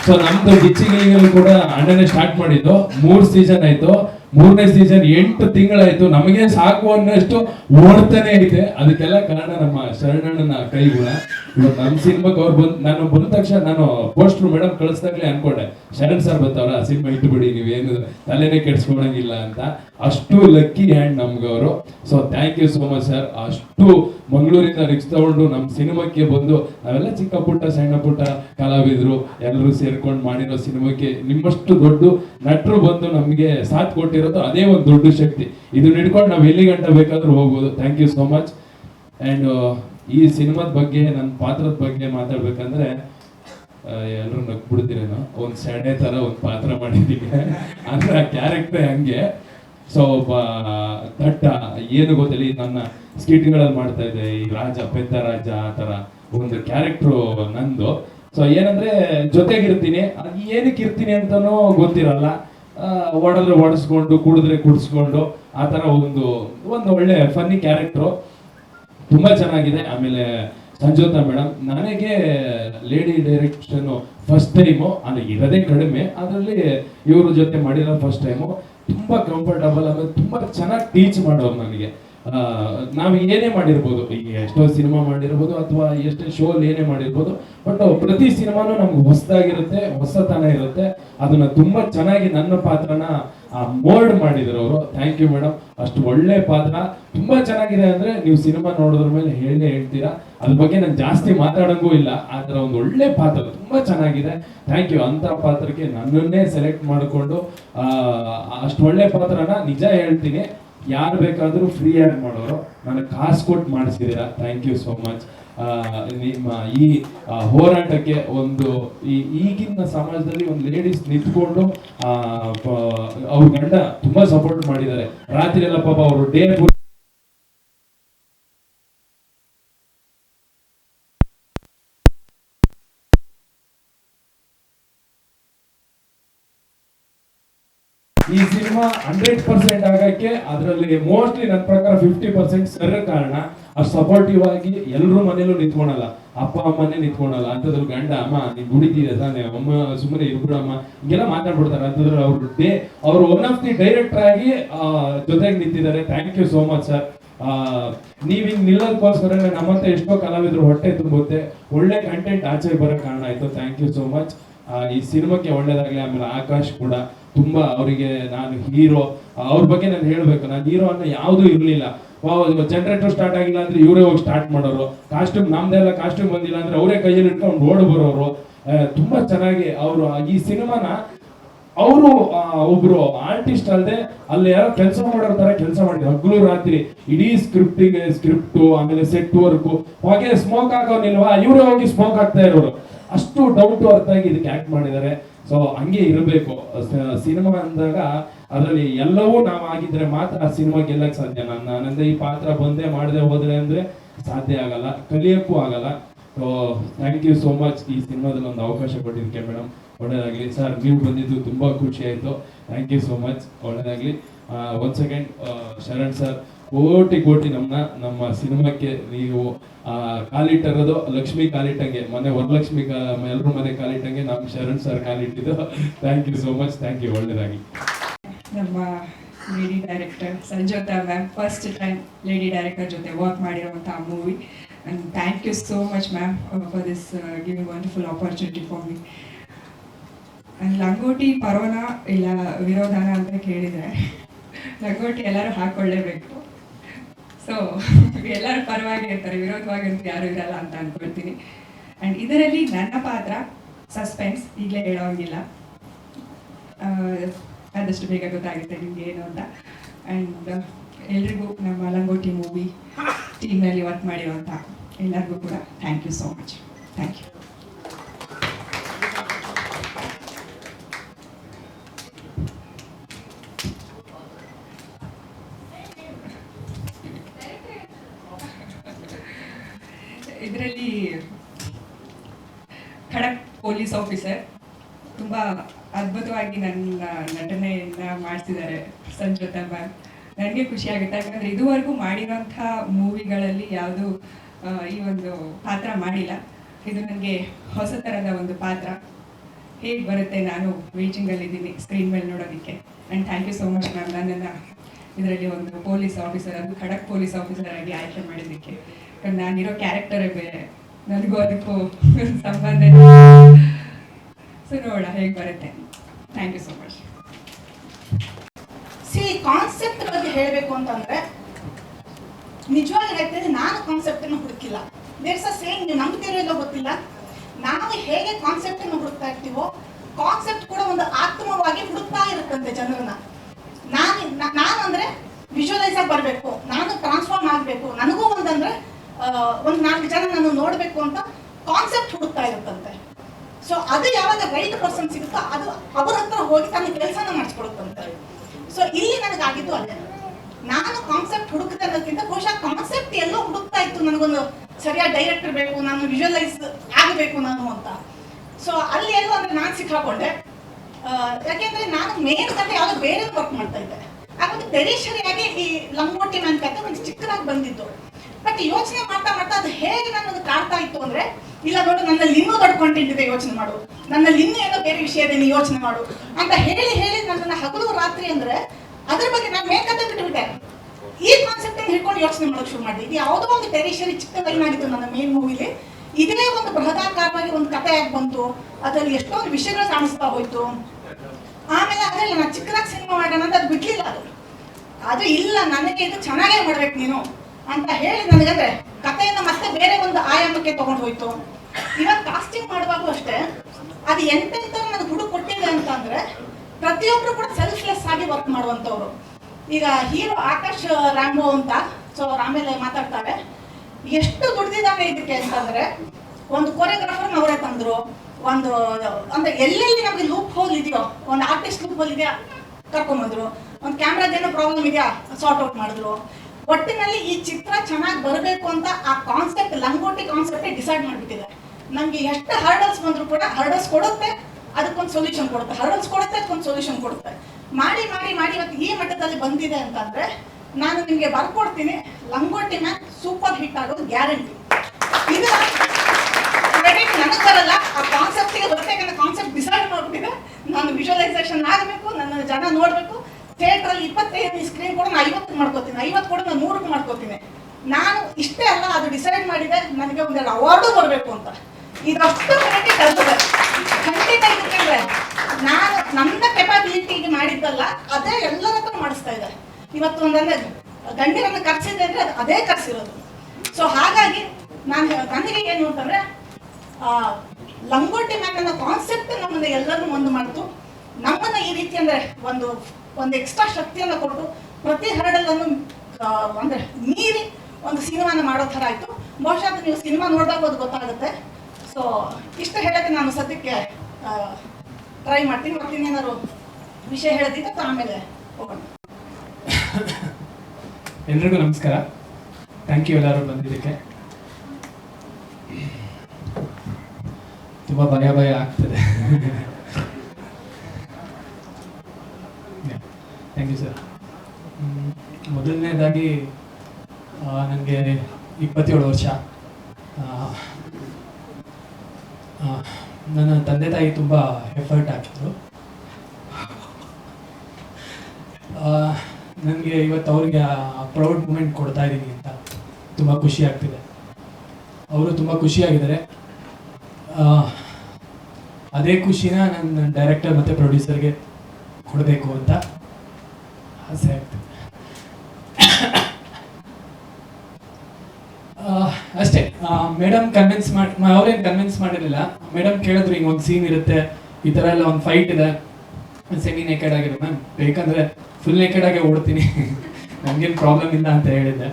ಸೊ ನಮ್ದು ಗಿಚ್ಚಿಗಿಲಿಗಲ್ಲಿ ಕೂಡ ಅಣ್ಣನೇ ಸ್ಟಾರ್ಟ್ ಮಾಡಿದ್ದು. ಮೂರ್ ಸೀಸನ್ ಆಯ್ತು. ಮೂರನೇ ಸೀಸನ್ ಎಂಟು ತಿಂಗಳಾಯ್ತು. ನಮಗೆ ಸಾಕು ಅನ್ನೋಷ್ಟು ಓಡ್ತಾನೆ ಐತೆ ಅದಕ್ಕೆಲ್ಲ ಕಾರಣ ನಮ್ಮ ಶರಣಣ್ಣನ ಕೈಗುಣ. ಇವತ್ತು ನಮ್ಮ ಅವ್ರು ಬಂದ್, ನಾನು ಬಂದ ತಕ್ಷಣ ನಾನು ಪೋಸ್ಟ್ರು ಮೇಡಮ್ ಕಳಿಸ್ದಾಗ್ಲೇ ಅನ್ಕೊಂಡೆ. ಶರಣ್ ಸರ್ ಬರ್ತಾವ್ರ ಸಿನಿಮಾ ಇಟ್ಬಿಡಿ ನೀವೇನು ತಲೆನೇ ಕೆಡ್ಸ್ಕೊಳಂಗಿಲ್ಲ ಅಂತ. ಅಷ್ಟು ಲಕ್ಕಿ ಹ್ಯಾಂಡ್ ನಮ್ಗೆ ಅವರು. So thank you so much sir ಅಷ್ಟು ಮಂಗಳೂರಿಂದ ರಿಕ್ಸ್ ತಗೊಂಡು ನಮ್ಮ ಸಿನಿಮಾಕ್ಕೆ ಬಂದು ನಾವೆಲ್ಲ ಚಿಕ್ಕ ಪುಟ್ಟ, ಸಣ್ಣ ಪುಟ್ಟ ಕಲಾವಿದರು ಎಲ್ಲರೂ ಸೇರ್ಕೊಂಡು ಮಾಡಿರೋ ಸಿನಿಮಾಕ್ಕೆ ನಿಮ್ಮಷ್ಟು ದೊಡ್ಡ ನಟರು ಬಂದು ನಮಗೆ ಸಾಥ್ ಕೊಟ್ಟಿರೋದು ಅದೇ ಒಂದು ದೊಡ್ಡ ಶಕ್ತಿ. ಇದನ್ನ ಹಿಡ್ಕೊಂಡು ನಾವು ಎಲ್ಲಿ ಗಂಟ ಬೇಕಾದ್ರೂ ಹೋಗ್ಬೋದು. Thank you so much and ಈ ಸಿನಿಮಾದ ಬಗ್ಗೆ ನನ್ನ ಪಾತ್ರದ ಬಗ್ಗೆ ಮಾತಾಡ್ಬೇಕಂದ್ರೆ ಎಲ್ಲರೂ ನಗ್ಬಿಡ್ತೀರೇನೋ ಒಂದು ಸೆಣೆ ತರ ಒಂದು ಪಾತ್ರ ಮಾಡಿದ್ದೀನಿ [laughs] ಅಂದ್ರೆ ಆ ಕ್ಯಾರೆಕ್ಟರ್ ಹಂಗೆ. ಸೊ ಒಬ್ಬ ದಟ್ಟ ಏನು ಗೊತ್ತಿಲ್ಲ ನನ್ನ ಸ್ಕಿಟ್ಗಳಲ್ಲಿ ಮಾಡ್ತಾ ಇದ್ದೆ. ಈ ರಾಜ, ಪೆದ್ದ ರಾಜ ಆ ಥರ ಒಂದು ಕ್ಯಾರೆಕ್ಟ್ರು ನಂದು. ಸೊ ಏನಂದ್ರೆ, ಜೊತೆಗಿರ್ತೀನಿ. ಅದು ಏನಕ್ಕೆ ಇರ್ತೀನಿ ಅಂತಾನೂ ಗೊತ್ತಿರಲ್ಲ. ಓಡಿದ್ರೆ ಓಡಿಸ್ಕೊಂಡು, ಕುಡಿದ್ರೆ ಕುಡಿಸ್ಕೊಂಡು ಆ ಥರ ಒಂದು ಒಂದು ಒಳ್ಳೆ ಫನ್ನಿ ಕ್ಯಾರೆಕ್ಟ್ರು ತುಂಬಾ ಚೆನ್ನಾಗಿದೆ. ಆಮೇಲೆ ಸಂಜೋತಾ ಮೇಡಮ್, ನನಗೆ ಲೇಡಿ ಡೈರೆಕ್ಷನ್ ಫಸ್ಟ್ ಟೈಮು ಅಂದ್ರೆ ಇರೋದೇ ಕಡಿಮೆ, ಅದರಲ್ಲಿ ಇವ್ರ ಜೊತೆ ಮಾಡಿರೋ ಫಸ್ಟ್ ಟೈಮು ತುಂಬಾ ಕಂಫರ್ಟಬಲ್ ಆಮೇಲೆ ತುಂಬಾ ಚೆನ್ನಾಗಿ ಟೀಚ್ ಮಾಡೋರು ನನಗೆ. ನಾವು ಏನೇ ಮಾಡಿರ್ಬೋದು ಈಗ ಎಷ್ಟೋ ಸಿನಿಮಾ ಮಾಡಿರ್ಬೋದು, ಅಥವಾ ಎಷ್ಟೇ ಶೋ ಏನೇ ಮಾಡಿರ್ಬೋದು ಬಟ್ ಪ್ರತಿ ಸಿನಿಮಾನು ನಮ್ಗೆ ಹೊಸದಾಗಿರುತ್ತೆ, ಹೊಸತನ ಇರುತ್ತೆ. ಅದನ್ನ ತುಂಬಾ ಚೆನ್ನಾಗಿ ನನ್ನ ಪಾತ್ರನ ಮೋಲ್ಡ್ ಮಾಡಿದ್ರು ಅವರು. ಥ್ಯಾಂಕ್ ಯು ಮೇಡಮ್ ಅಷ್ಟು ಒಳ್ಳೆ ಪಾತ್ರ. ತುಂಬಾ ಚೆನ್ನಾಗಿದೆ ಅಂದ್ರೆ ನೀವು ಸಿನಿಮಾ ನೋಡೋದ್ರ ಮೇಲೆ ಹೇಳೇ ಹೇಳ್ತೀರಾ. ಅದ್ರ ಬಗ್ಗೆ ನಾನು ಜಾಸ್ತಿ ಮಾತಾಡಂಗೂ ಇಲ್ಲ. ಆದ್ರೆ ಒಂದು ಒಳ್ಳೆ ಪಾತ್ರ. ತುಂಬಾ ಚೆನ್ನಾಗಿದೆ. ಥ್ಯಾಂಕ್ ಯು ಅಂತ ಪಾತ್ರಕ್ಕೆ ನನ್ನನ್ನೇ ಸೆಲೆಕ್ಟ್ ಮಾಡಿಕೊಂಡು ಅಷ್ಟು ಒಳ್ಳೆ ಪಾತ್ರನ ನಿಜ ಹೇಳ್ತೀನಿ. ಯಾರು ಬೇಕಾದರೂ ಫ್ರೀ ಆಗಿ ಮಾಡೋರು. ನನಗೆ ಕಾಸು ಕೊಟ್ಟು ಮಾಡಿಸಿದ್ದೀರಾ ಥ್ಯಾಂಕ್ ಯು ಸೋ ಮಚ್ ನಿಮ್ಮ ಈ ಹೋರಾಟಕ್ಕೆ ಒಂದು ಈ ಈಗಿನ ಸಮಾಜದಲ್ಲಿ ಒಂದು ಲೇಡೀಸ್ ನಿಂತ್ಕೊಂಡು ಅವ್ರ ಗಂಡ ತುಂಬಾ ಸಪೋರ್ಟ್ ಮಾಡಿದ್ದಾರೆ. ರಾತ್ರಿ ಎಲ್ಲ ಪಾಪ ಅವರು ಡೇ ಈ ಸಿನಿಮಾ ಹಂಡ್ರೆಡ್ ಪರ್ಸೆಂಟ್ ಆಗಕ್ಕೆ ಅದರಲ್ಲಿ ಮೋಸ್ಟ್ಲಿ ನನ್ನ ಪ್ರಕಾರ ಫಿಫ್ಟಿ ಪರ್ಸೆಂಟ್ ಸರ್ ಕಾರಣ, ಆ ಸಪೋರ್ಟಿವ್ ಆಗಿ ಎಲ್ಲರೂ ಮನೇಲೂ ನಿಂತ್ಕೊಳಲ್ಲ. ಅಪ್ಪ ಅಮ್ಮನೇ ನಿಂತ್ಕೊಳಲ್ಲ. ಅಂತದ್ರ ಗಂಡ, ಅಮ್ಮ, ನೀನ್ ದುಡಿತೀರ ತಾನೆ? ಅಮ್ಮ, ಸುಮ್ಮನೆ ಇರ್ಬಿಡು ಅಮ್ಮ ಹಿಂಗೆಲ್ಲ ಮಾತಾಡ್ಬಿಡ್ತಾರೆ. ಅಂತಂದ್ರೆ ಅವ್ರು ಡೇ, ಅವ್ರು ಒನ್ ಆಫ್ ದಿ ಡೈರೆಕ್ಟರ್ ಆಗಿ ಜೊತೆಗೆ ನಿಂತಿದ್ದಾರೆ. Thank you so much sir ನೀವ್ ಹಿಂಗ್ ನಿಲ್ಲೋದಕ್ಕೋಸ್ಕರ ನಮ್ಮಂತ ಎಷ್ಟೋ ಕಲಾವಿದ್ರು ಹೊಟ್ಟೆ ತುಂಬುತ್ತೆ. ಒಳ್ಳೆ ಕಂಟೆಂಟ್ ಆಚೆ ಬರೋ ಕಾರಣ ಆಯ್ತು. ಥ್ಯಾಂಕ್ ಯು ಸೋ ಮಚ್ ಈ ಸಿನಿಮಾಕ್ಕೆ ಒಳ್ಳೇದಾಗಲಿ. ಆಮೇಲೆ ಆಕಾಶ್ ಕೂಡ. ತುಂಬಾ ಅವರಿಗೆ ನಾನು ಹೀರೋ ಅವ್ರ ಬಗ್ಗೆ ನಾನು ಹೇಳ್ಬೇಕು, ನಾನು ಹೀರೋ ಅನ್ನೋ ಯಾವುದೂ ಇರ್ಲಿಲ್ಲ. ಜನರೇಟರ್ ಸ್ಟಾರ್ಟ್ ಆಗಿಲ್ಲ ಅಂದ್ರೆ ಇವರೇ ಹೋಗಿ ಸ್ಟಾರ್ಟ್ ಮಾಡೋರು. ಕಾಸ್ಟ್ಯೂಮ್ ನಮ್ದೆಲ್ಲ ಕಾಸ್ಟ್ಯೂಮ್ ಬಂದಿಲ್ಲ ಅಂದ್ರೆ ಅವರೇ ಕೈಯಲ್ಲಿ ಇಟ್ಕೊಂಡು ಓಡ್ ಬರೋರು. ತುಂಬಾ ಚೆನ್ನಾಗಿ ಅವರು ಈ ಸಿನಿಮಾನ ಅವರು ಒಬ್ರು ಆರ್ಟಿಸ್ಟ್ ಅಲ್ಲದೆ ಅಲ್ಲಿ ಯಾರೋ ಕೆಲಸ ಮಾಡೋ ತರ ಕೆಲಸ ಮಾಡಿದ್ರು. ಹಗ್ಲು ರಾತ್ರಿ, ಇಡೀ ಸ್ಕ್ರಿಪ್ಟಿಗೆ ಸ್ಕ್ರಿಪ್ಟ್ ಆಮೇಲೆ ಸೆಟ್ ವರ್ಕ್ ಹಾಗೆ ಸ್ಮೋಕ್ ಆಗೋನಿಲ್ವಾ ಇವರೇ ಹೋಗಿ ಸ್ಮೋಕ್ ಆಗ್ತಾ ಇರೋರು. ಅಷ್ಟು ಡೌಟ್ ಅರ್ಥ ಆಗಿ ಇದಕ್ಕೆ ಆಕ್ಟ್ ಮಾಡಿದ್ದಾರೆ. ಸೊ ಹಂಗೆ ಇರಬೇಕು. ಸಿನಿಮಾ ಅಂದಾಗ ಅದರಲ್ಲಿ ಎಲ್ಲವೂ ನಾವು ಆಗಿದ್ರೆ ಮಾತ್ರ ಆ ಸಿನಿಮಾ ಗೆಲ್ಲಕ್ ಸಾಧ್ಯ. ನಾನು ನಾನಂದ್ರೆ ಈ ಪಾತ್ರ ಬಂದೇ ಮಾಡದೆ ಹೋದ್ರೆ ಅಂದ್ರೆ ಸಾಧ್ಯ ಆಗಲ್ಲ, ಕಲಿಯಕ್ಕೂ ಆಗಲ್ಲ. So thank you so much ಈ ಸಿನಿಮಾದಲ್ಲಿ ಒಂದು ಅವಕಾಶ ಕೊಟ್ಟಿದ್ದಕ್ಕೆ ಮೇಡಮ್ ಒಳ್ಳೇದಾಗ್ಲಿ. ಸರ್ ನೀವು ಬಂದಿದ್ದು ತುಂಬಾ ಖುಷಿ ಆಯ್ತು. ಥ್ಯಾಂಕ್ ಯು ಸೋ ಮಚ್ ಒಳ್ಳೇದಾಗ್ಲಿ. ಒಂದ್ ಸೆಕೆಂಡ್ ಶರಣ್ ಸರ್ ಕೋಟಿ ಕೋಟಿ ನಮ್ಮ ನಮ್ಮ ಸಿನಿಮಾಕ್ಕೆ ನೀವು ಆ, ಕಾಲಿಟ್ಟಿರೋದು ಲಕ್ಷ್ಮಿ ಕಾಲಿಟ್ಟಂಗೆ ಮನೆ ವರಲಕ್ಷ್ಮಿ ಎಲ್ಲರೂ ಮನೆ ಕಾಲಿಟ್ಟಂಗೆ ನಮ್ಮ Sharan sir ಕಾಲಿಟ್ಟಿದ್ದು. Thank you so much thank you ಒಳ್ಳೆಯದಾಗಿ ನಮ್ಮ lady director Sanjotha ma'am first time lady director ಜೊತೆ ವರ್ಕ್ ಮಾಡಿರುವಂಥ movie and thank you so much ma'am for this giving wonderful opportunity for me and ಲಂಗೋಟಿ ಪರೋನಾ ಇಲ್ಲ ವಿರೋಧನ ಅಂತ ಕೇಳಿದರೆ ಲಂಗೋಟಿ [laughs] ಎಲ್ಲರೂ ಹಾಕೊಳ್ಳೇಬೇಕು. ಸೊ [laughs] ಎಲ್ಲರೂ ಪರವಾಗಿ ಇರ್ತಾರೆ ವಿರೋಧವಾಗಂತೂ ಯಾರು ಇರಲ್ಲ ಅಂತ ಅನ್ಕೊಳ್ತೀನಿ. ಅಂಡ್ ಇದರಲ್ಲಿ ನನ್ನ ಪಾತ್ರ ಸಸ್ಪೆನ್ಸ್ ಈಗಲೇ ಹೇಳೋಂಗಿಲ್ಲ. ಆದಷ್ಟು ಬೇಗ ಗೊತ್ತಾಗುತ್ತೆ ನಿಮ್ಗೆ ಏನು ಅಂತ. ಅಂಡ್ ಎಲ್ರಿಗೂ ನಮ್ಮ ಲಂಗೋಟಿ ಮೂವಿ ಟೀಮ್ನಲ್ಲಿ ವರ್ಕ್ ಮಾಡಿರುವಂಥ ಎಲ್ಲರಿಗೂ ಕೂಡ thank you so much thank you ಇದರಲ್ಲಿ ಖಡಕ್ ಪೊಲೀಸ್ ಆಫೀಸರ್ ತುಂಬ ಅದ್ಭುತವಾಗಿ ನನ್ನ ನಟನೆಯನ್ನ ಮಾಡಿಸಿದ್ದಾರೆ ಸಂಜೋತಾ ನನಗೆ ಖುಷಿ ಆಗುತ್ತೆ. ಯಾಕಂದ್ರೆ ಇದುವರೆಗೂ ಮಾಡಿರೋಂಥ ಮೂವಿಗಳಲ್ಲಿ ಯಾವುದು ಈ ಒಂದು ಪಾತ್ರ ಮಾಡಿಲ್ಲ. ಇದು ನನಗೆ ಹೊಸ ಥರದ ಒಂದು ಪಾತ್ರ. ಹೇಗೆ ಬರುತ್ತೆ ನಾನು ವೇಟಿಂಗಲ್ಲಿದ್ದೀನಿ ಸ್ಕ್ರೀನ್ ಮೇಲೆ ನೋಡೋದಕ್ಕೆ. And thank you so much ma'am ನನ್ನನ್ನು ಇದರಲ್ಲಿ ಒಂದು ಪೊಲೀಸ್ ಆಫೀಸರ್, ಅದು ಖಡಕ್ ಪೊಲೀಸ್ ಆಫೀಸರ್ ಆಗಿ ಆಯ್ಕೆ ಮಾಡಿದ್ದಕ್ಕೆ. ಯಾಕಂದ್ರೆ ನಾನಿರೋ ಕ್ಯಾರೆಕ್ಟರೇ ಬೇರೆ ನನಗೂ ಅದಕ್ಕೂ ಸಂಬಂಧ ಸೊ ನೋಡ ಹೇಗೆ ಬರುತ್ತೆ. Thank you so much C concept ಬಗ್ಗೆ ಹೇಳಬೇಕು ಅಂತಂದ್ರೆ, ನಿಜವಾಗಿ ಹೇಳ್ತೇನೆ ನಾನು ಕಾನ್ಸೆಪ್ಟ್ ಅನ್ನು ಹುಡುಕಿಲ್ಲ. ದೇರ್ಸ್ ಅ ಸೇಮ್ ನೀವು ನಂಬ್ತಿರೋ ಇಲ್ಲೋ ಗೊತ್ತಿಲ್ಲ. ನಾವು ಹೇಗೆ ಕಾನ್ಸೆಪ್ಟ್ ಅನ್ನು ಹುಡುಕ್ತಾ ಇರ್ತೀವೋ ಕಾನ್ಸೆಪ್ಟ್ ಕೂಡ ಒಂದು ಆತ್ಮವಾಗಿ ಹುಡುಕ್ತಾ ಇರುತ್ತಂತೆ ಜನರನ್ನ. ನಾನು ನಾನು ಅಂದ್ರೆ ವಿಜುವಲೈಸ್ ಆಗಿ ಬರಬೇಕು. ನಾನು ಟ್ರಾನ್ಸ್ಫಾರ್ಮ್ ಆಗಬೇಕು. ನನಗೂ ಒಂದಂದ್ರೆ ಒಂದು ನಾಲ್ಕು ಜನ ನಾನು ನೋಡಬೇಕು ಅಂತ ಕಾನ್ಸೆಪ್ಟ್ ಹುಡುಕ್ತಾ ಇರುತ್ತಂತೆ. ಸೊ ಅದು ಯಾವಾಗ ರೈಟ್ ಪರ್ಸನ್ ಸಿಗುತ್ತೋ ಅದು ಅವ್ರ ಹತ್ರ ಹೋಗಿ ತನ್ನ ಕೆಲಸನ ಮಾಡಿಸ್ಕೊಡುತ್ತಂತೆ. ಸೊ ಇಲ್ಲಿ ನನಗಾಗಿದ್ದು ಅದೇ ನಾನು ಕಾನ್ಸೆಪ್ಟ್ ಹುಡುಕ್ತಾ ಇರೋದಕ್ಕಿಂತ ಬಹುಶಃ ಕಾನ್ಸೆಪ್ಟ್ ಎಲ್ಲೋ ಹುಡುಕ್ತಾ ಇತ್ತು. ನನಗೊಂದು ಸರಿಯಾದ ಡೈರೆಕ್ಟರ್ ಬೇಕು, ನಾನು ವಿಜುವಲೈಸ್ ಆಗಬೇಕು ನಾನು ಅಂತ. ಸೊ ಅಲ್ಲಿ ಎಲ್ಲೋ ಅಂದ್ರೆ ನಾನು ಸಿಕ್ಕಾಕೊಂಡೆ. ಯಾಕೆಂದ್ರೆ ನಾನು ಮೇನ್ ಕತೆ ಯಾವ್ದೋ ಬೇರೆ ವರ್ಕ್ ಮಾಡ್ತಾ ಇದ್ದೆ. ಹಾಗಾಗಿ ಸರಿಯಾಗಿ ಈ ಲಂಗೋಟಿ ನನ್ನ ಕತೆ ಒಂದು ಚಿಕ್ಕದಾಗಿ ಬಂದಿದ್ದು. ಬಟ್ ಯೋಚನೆ ಮಾಡ್ತಾ ಮಾಡ್ತಾ ಅದು ಹೇಗೆ ನನ್ನದು ಕಾಡ್ತಾ ಇತ್ತು ಅಂದ್ರೆ, ಇಲ್ಲ ನೋಡು, ನನ್ನಲ್ಲಿ ಇನ್ನೂ ದೊಡ್ಡ ಯೋಚನೆ ಮಾಡು. ನನ್ನಲ್ಲಿ ಇನ್ನೂ ಏನೋ ಬೇರೆ ವಿಷಯ ಇದೆ, ನೀ ಯೋಚನೆ ಮಾಡು. ಅಂತ ಹೇಳಿ ಹೇಳಿ ನನ್ನ ಹಗಲು ರಾತ್ರಿ ಅಂದ್ರೆ, ಅದ್ರ ಬಗ್ಗೆ ನಾನು ಮೇನ್ ಕತೆ ಬಿಟ್ಟುಬಿಟ್ಟೆ ಈ ಕಾನ್ಸೆಪ್ಟ್ ಅನ್ನು ಹಿಡ್ಕೊಂಡು ಯೋಚನೆ ಮಾಡೋಕೆ ಶುರು ಮಾಡಿದೆ. ಇದು ಯಾವುದೋ ಒಂದು ಟೆರಿಷರಿ ಚಿಕ್ಕ ನನ್ನ ಮೇನ್ ಮೂವಿಲಿ ಇದೇ ಒಂದು ಬೃಹದಾಕಾರವಾಗಿ ಒಂದು ಕಥೆ ಆಗಿ ಬಂತು. ಅದರಲ್ಲಿ ಎಷ್ಟೊಂದು ವಿಷಯಗಳು ಕಾಣಿಸ್ತಾ ಹೋಯ್ತು. ಆಮೇಲೆ ಅದರಲ್ಲಿ ನಾನು ಚಿಕ್ಕದಾಗಿ ಸಿನಿಮಾ ಮಾಡೋಣ ಅಂತ ಅದು ಬಿಡ್ಲಿಲ್ಲ ಅದು. ಅದು ಇಲ್ಲ, ನನಗೆ ಇದು ಚೆನ್ನಾಗೇ ಮಾಡ್ಬೇಕು ನೀನು. ಅಂತ ಹೇಳಿ ನನಗಂದ್ರೆ ಕಥೆಯನ್ನು ಮತ್ತೆ ಬೇರೆ ಒಂದು ಆಯಾಮಕ್ಕೆ ತಗೊಂಡು ಹೋಯ್ತು. ಇವಾಗ ಕಾಸ್ಟಿಂಗ್ ಮಾಡುವಾಗೂ ಅಷ್ಟೇ, ಅದು ಎಂತೆಂತ ನನಗೆ ಹುಡುಗ ಕೊಟ್ಟಿದೆ ಅಂತ ಅಂದ್ರೆ ಪ್ರತಿಯೊಬ್ರು ಕೂಡ ಸೆಲ್ಫ್ಲೆಸ್ ಆಗಿ ವರ್ಕ್ ಮಾಡುವಂತವ್ರು ಈಗ ಹೀರೋ ಆಕಾಶ್ ರಾಂಬೋ ಅಂತ ಸೊ ಆಮೇಲೆ ಮಾತಾಡ್ತಾರೆ. ಎಷ್ಟು ದುಡ್ದಿದ್ದಾನೆ ಇದಕ್ಕೆ ಅಂತಂದ್ರೆ, ಒಂದು ಕೊರಿಯೋಗ್ರಾಫರ್ ಅವರೇ ತಂದ್ರು, ಒಂದು, ಅಂದ್ರೆ ಎಲ್ಲೆಲ್ಲಿ ನಮಗೆ ಲೂಪ್ ಹೋಲ್ ಇದೆಯೋ, ಒಂದು ಆರ್ಟಿಸ್ಟ್ ಲೂಪ್ ಹೋಲ್ ಇದೆಯಾ ಕರ್ಕೊಂಬಂದ್ರು. ಒಂದು ಕ್ಯಾಮ್ರಾದೇನೋ ಪ್ರಾಬ್ಲಮ್ ಇದೆಯಾ ಸಾರ್ಟ್ ಔಟ್ ಮಾಡಿದ್ರು. ಒಟ್ಟಿನಲ್ಲಿ ಈ ಚಿತ್ರ ಚೆನ್ನಾಗಿ ಬರಬೇಕು ಅಂತ ಆ ಕಾನ್ಸೆಪ್ಟ್ ಲಂಗೋಟಿ ಕಾನ್ಸೆಪ್ಟೇ ಡಿಸೈಡ್ ಮಾಡ್ಬಿಟ್ಟಿದ್ದಾರೆ. ನಮಗೆ ಎಷ್ಟು ಹರ್ಡಲ್ಸ್ ಬಂದರೂ ಕೂಡ ಹರ್ಡಲ್ಸ್ ಕೊಡುತ್ತೆ, ಅದಕ್ಕೊಂದು ಸೊಲ್ಯೂಷನ್ ಕೊಡುತ್ತೆ. ಹರ್ಡಲ್ಸ್ ಕೊಡುತ್ತೆ, ಅದಕ್ಕೊಂದು ಸೊಲ್ಯೂಷನ್ ಕೊಡುತ್ತೆ. ಮಾಡಿ ಮಾಡಿ ಮಾಡಿ ಇವತ್ತು ಈ ಮಟ್ಟದಲ್ಲಿ ಬಂದಿದೆ ಅಂತಂದ್ರೆ ನಾನು ನಿಮಗೆ ಬರ್ಕೊಡ್ತೀನಿ. ಲಂಗೋಟಿ ಮ್ಯಾನ್ ಸೂಪರ್ ಹಿಟ್ ಆಗೋದು ಗ್ಯಾರಂಟಿ ಇದು ಕ್ರೆಡಿಟ್ ನನಗೆ ಬರಲ್ಲ ಆ ಕಾನ್ಸೆಪ್ಟಿಗೆ ಬರ್ತಕ್ಕಂಥ ಕಾನ್ಸೆಪ್ಟ್ ಡಿಸೈಡ್ ಮಾಡ್ಬಿಟ್ಟಿದೆ. ನಾನು ವಿಜುವಲೈಸೇಷನ್ ಆಗಬೇಕು ನನ್ನ ಜನ ನೋಡಬೇಕು. ಥಿಯೇಟ್ರಲ್ಲಿ ಇಪ್ಪತ್ತೈದು ಸ್ಕ್ರೀನ್ ಕೂಡ ನಾನು ಐವತ್ತು ಮಾಡ್ಕೋತೀನಿ. ಐವತ್ತು ಕೂಡ ನಾನು ನೂರಕ್ಕೆ ಮಾಡ್ಕೋತೀನಿ. ನಾನು ಇಷ್ಟೇ ಅಲ್ಲ, ಅದು ಡಿಸೈಡ್ ಮಾಡಿದೆ ನನಗೆ ಒಂದೆರಡು ಅವಾರ್ಡು ಬರಬೇಕು ಅಂತ. ಇದಷ್ಟು ಕ್ರೆಡಿಟ್ ಆಗ್ತದೆ ಖಂಡಿತ ಇದಕ್ಕೆ ನಾನು ನನ್ನ ಕೆಪಾಬಿಲಿಟಿಗೆ ಮಾಡಿದ್ದಲ್ಲ, ಅದೇ ಎಲ್ಲರ ಹತ್ರ ಮಾಡಿಸ್ತಾ ಇದೆ ಇವತ್ತು ಒಂದಂದ್ರೆ ಗಣ್ಯರನ್ನು ಕರ್ಸಿದೆ ಅಂದ್ರೆ ಅದು ಅದೇ ಕರ್ಸಿರೋದು. ಸೊ ಹಾಗಾಗಿ ನಾನು ನನಗೆ ಏನು ಅಂತಂದ್ರೆ ಲಂಗೋಟಿ ಮ್ಯಾನ್ ಅನ್ನೋ ಕಾನ್ಸೆಪ್ಟ್ ನಮ್ಮನ್ನ ಎಲ್ಲರನ್ನೂ ಒಂದು ಮಾಡ್ತು. ನಮ್ಮನ್ನ ಈ ರೀತಿ ಅಂದ್ರೆ ಒಂದು ಒಂದು ಎಕ್ಸ್ಟ್ರಾ ಶಕ್ತಿಯನ್ನು ಕೊಟ್ಟು ಪ್ರತಿ ಹರಡಲನ್ನು ಅಂದರೆ ಮೀರಿ ಒಂದು ಸಿನಿಮಾನ ಮಾಡೋ ಥರ ಆಯಿತು. ಬಹುಶಃ ನೀವು ಸಿನಿಮಾ ನೋಡಿದಾಗ ಅದು ಗೊತ್ತಾಗುತ್ತೆ. ಸೊ ಇಷ್ಟು ಹೇಳಕ್ಕೆ ನಾನು ಸದ್ಯಕ್ಕೆ ಟ್ರೈ ಮಾಡ್ತೀನಿ. ಮತ್ತೆ ಇನ್ನೇನಾದ್ರು ವಿಷಯ ಹೇಳೋದಿತ್ತು ಆಮೇಲೆ ಹೋಗೋಣ. ಎಲ್ರಿಗೂ ನಮಸ್ಕಾರ. ಥ್ಯಾಂಕ್ ಯು ಎಲ್ಲರೂ ಬಂದಿದ್ದಕ್ಕೆ. ತುಂಬ ಭಯ ಭಯ ಆಗ್ತದೆ. ಥ್ಯಾಂಕ್ ಯು ಸರ್ ಮೊದಲನೇದಾಗಿ ನನಗೆ ಇಪ್ಪತ್ತೇಳು ವರ್ಷ. ನನ್ನ ತಂದೆ ತಾಯಿ ತುಂಬ ಎಫರ್ಟ್ ಹಾಕಿದ್ರು. ನನಗೆ ಇವತ್ತು ಅವ್ರಿಗೆ ಪ್ರೌಡ್ ಮೂಮೆಂಟ್ ಕೊಡ್ತಾ ಇದ್ದೀನಿ ಅಂತ ತುಂಬ ಖುಷಿ ಆಗ್ತಿದೆ. ಅವರು ತುಂಬ ಖುಷಿಯಾಗಿದ್ದಾರೆ. ಅದೇ ಖುಷಿನ ನನ್ನ ಡೈರೆಕ್ಟರ್ ಮತ್ತು ಪ್ರೊಡ್ಯೂಸರ್ಗೆ ಕೊಡಬೇಕು ಅಂತ ಆಸೆ [coughs] ಆ, ಅಷ್ಟೇ. ಮೇಡಮ್ ಕನ್ವಿನ್ಸ್ ಮಾಡಿ ಅವ್ರೇನು ಕನ್ವಿನ್ಸ್ ಮಾಡಿರಲಿಲ್ಲ. ಮೇಡಮ್ ಕೇಳಿದ್ರು ಹಿಂಗೆ ಒಂದು ಸೀನ್ ಇರುತ್ತೆ. ಈ ಥರ ಎಲ್ಲ ಒಂದು ಫೈಟ್ ಇದೆ. ಸೆಮಿ ನೇಕೆಡ್ ಆಗಿದೆ ಮ್ಯಾಮ್ ಬೇಕಂದ್ರೆ ಫುಲ್ ನೇಕೆಡ್ ಆಗಿ ಓಡ್ತೀನಿ. [laughs] ನನಗೇನು ಪ್ರಾಬ್ಲಮ್ ಇಲ್ಲ ಅಂತ ಹೇಳಿದ್ದೆ.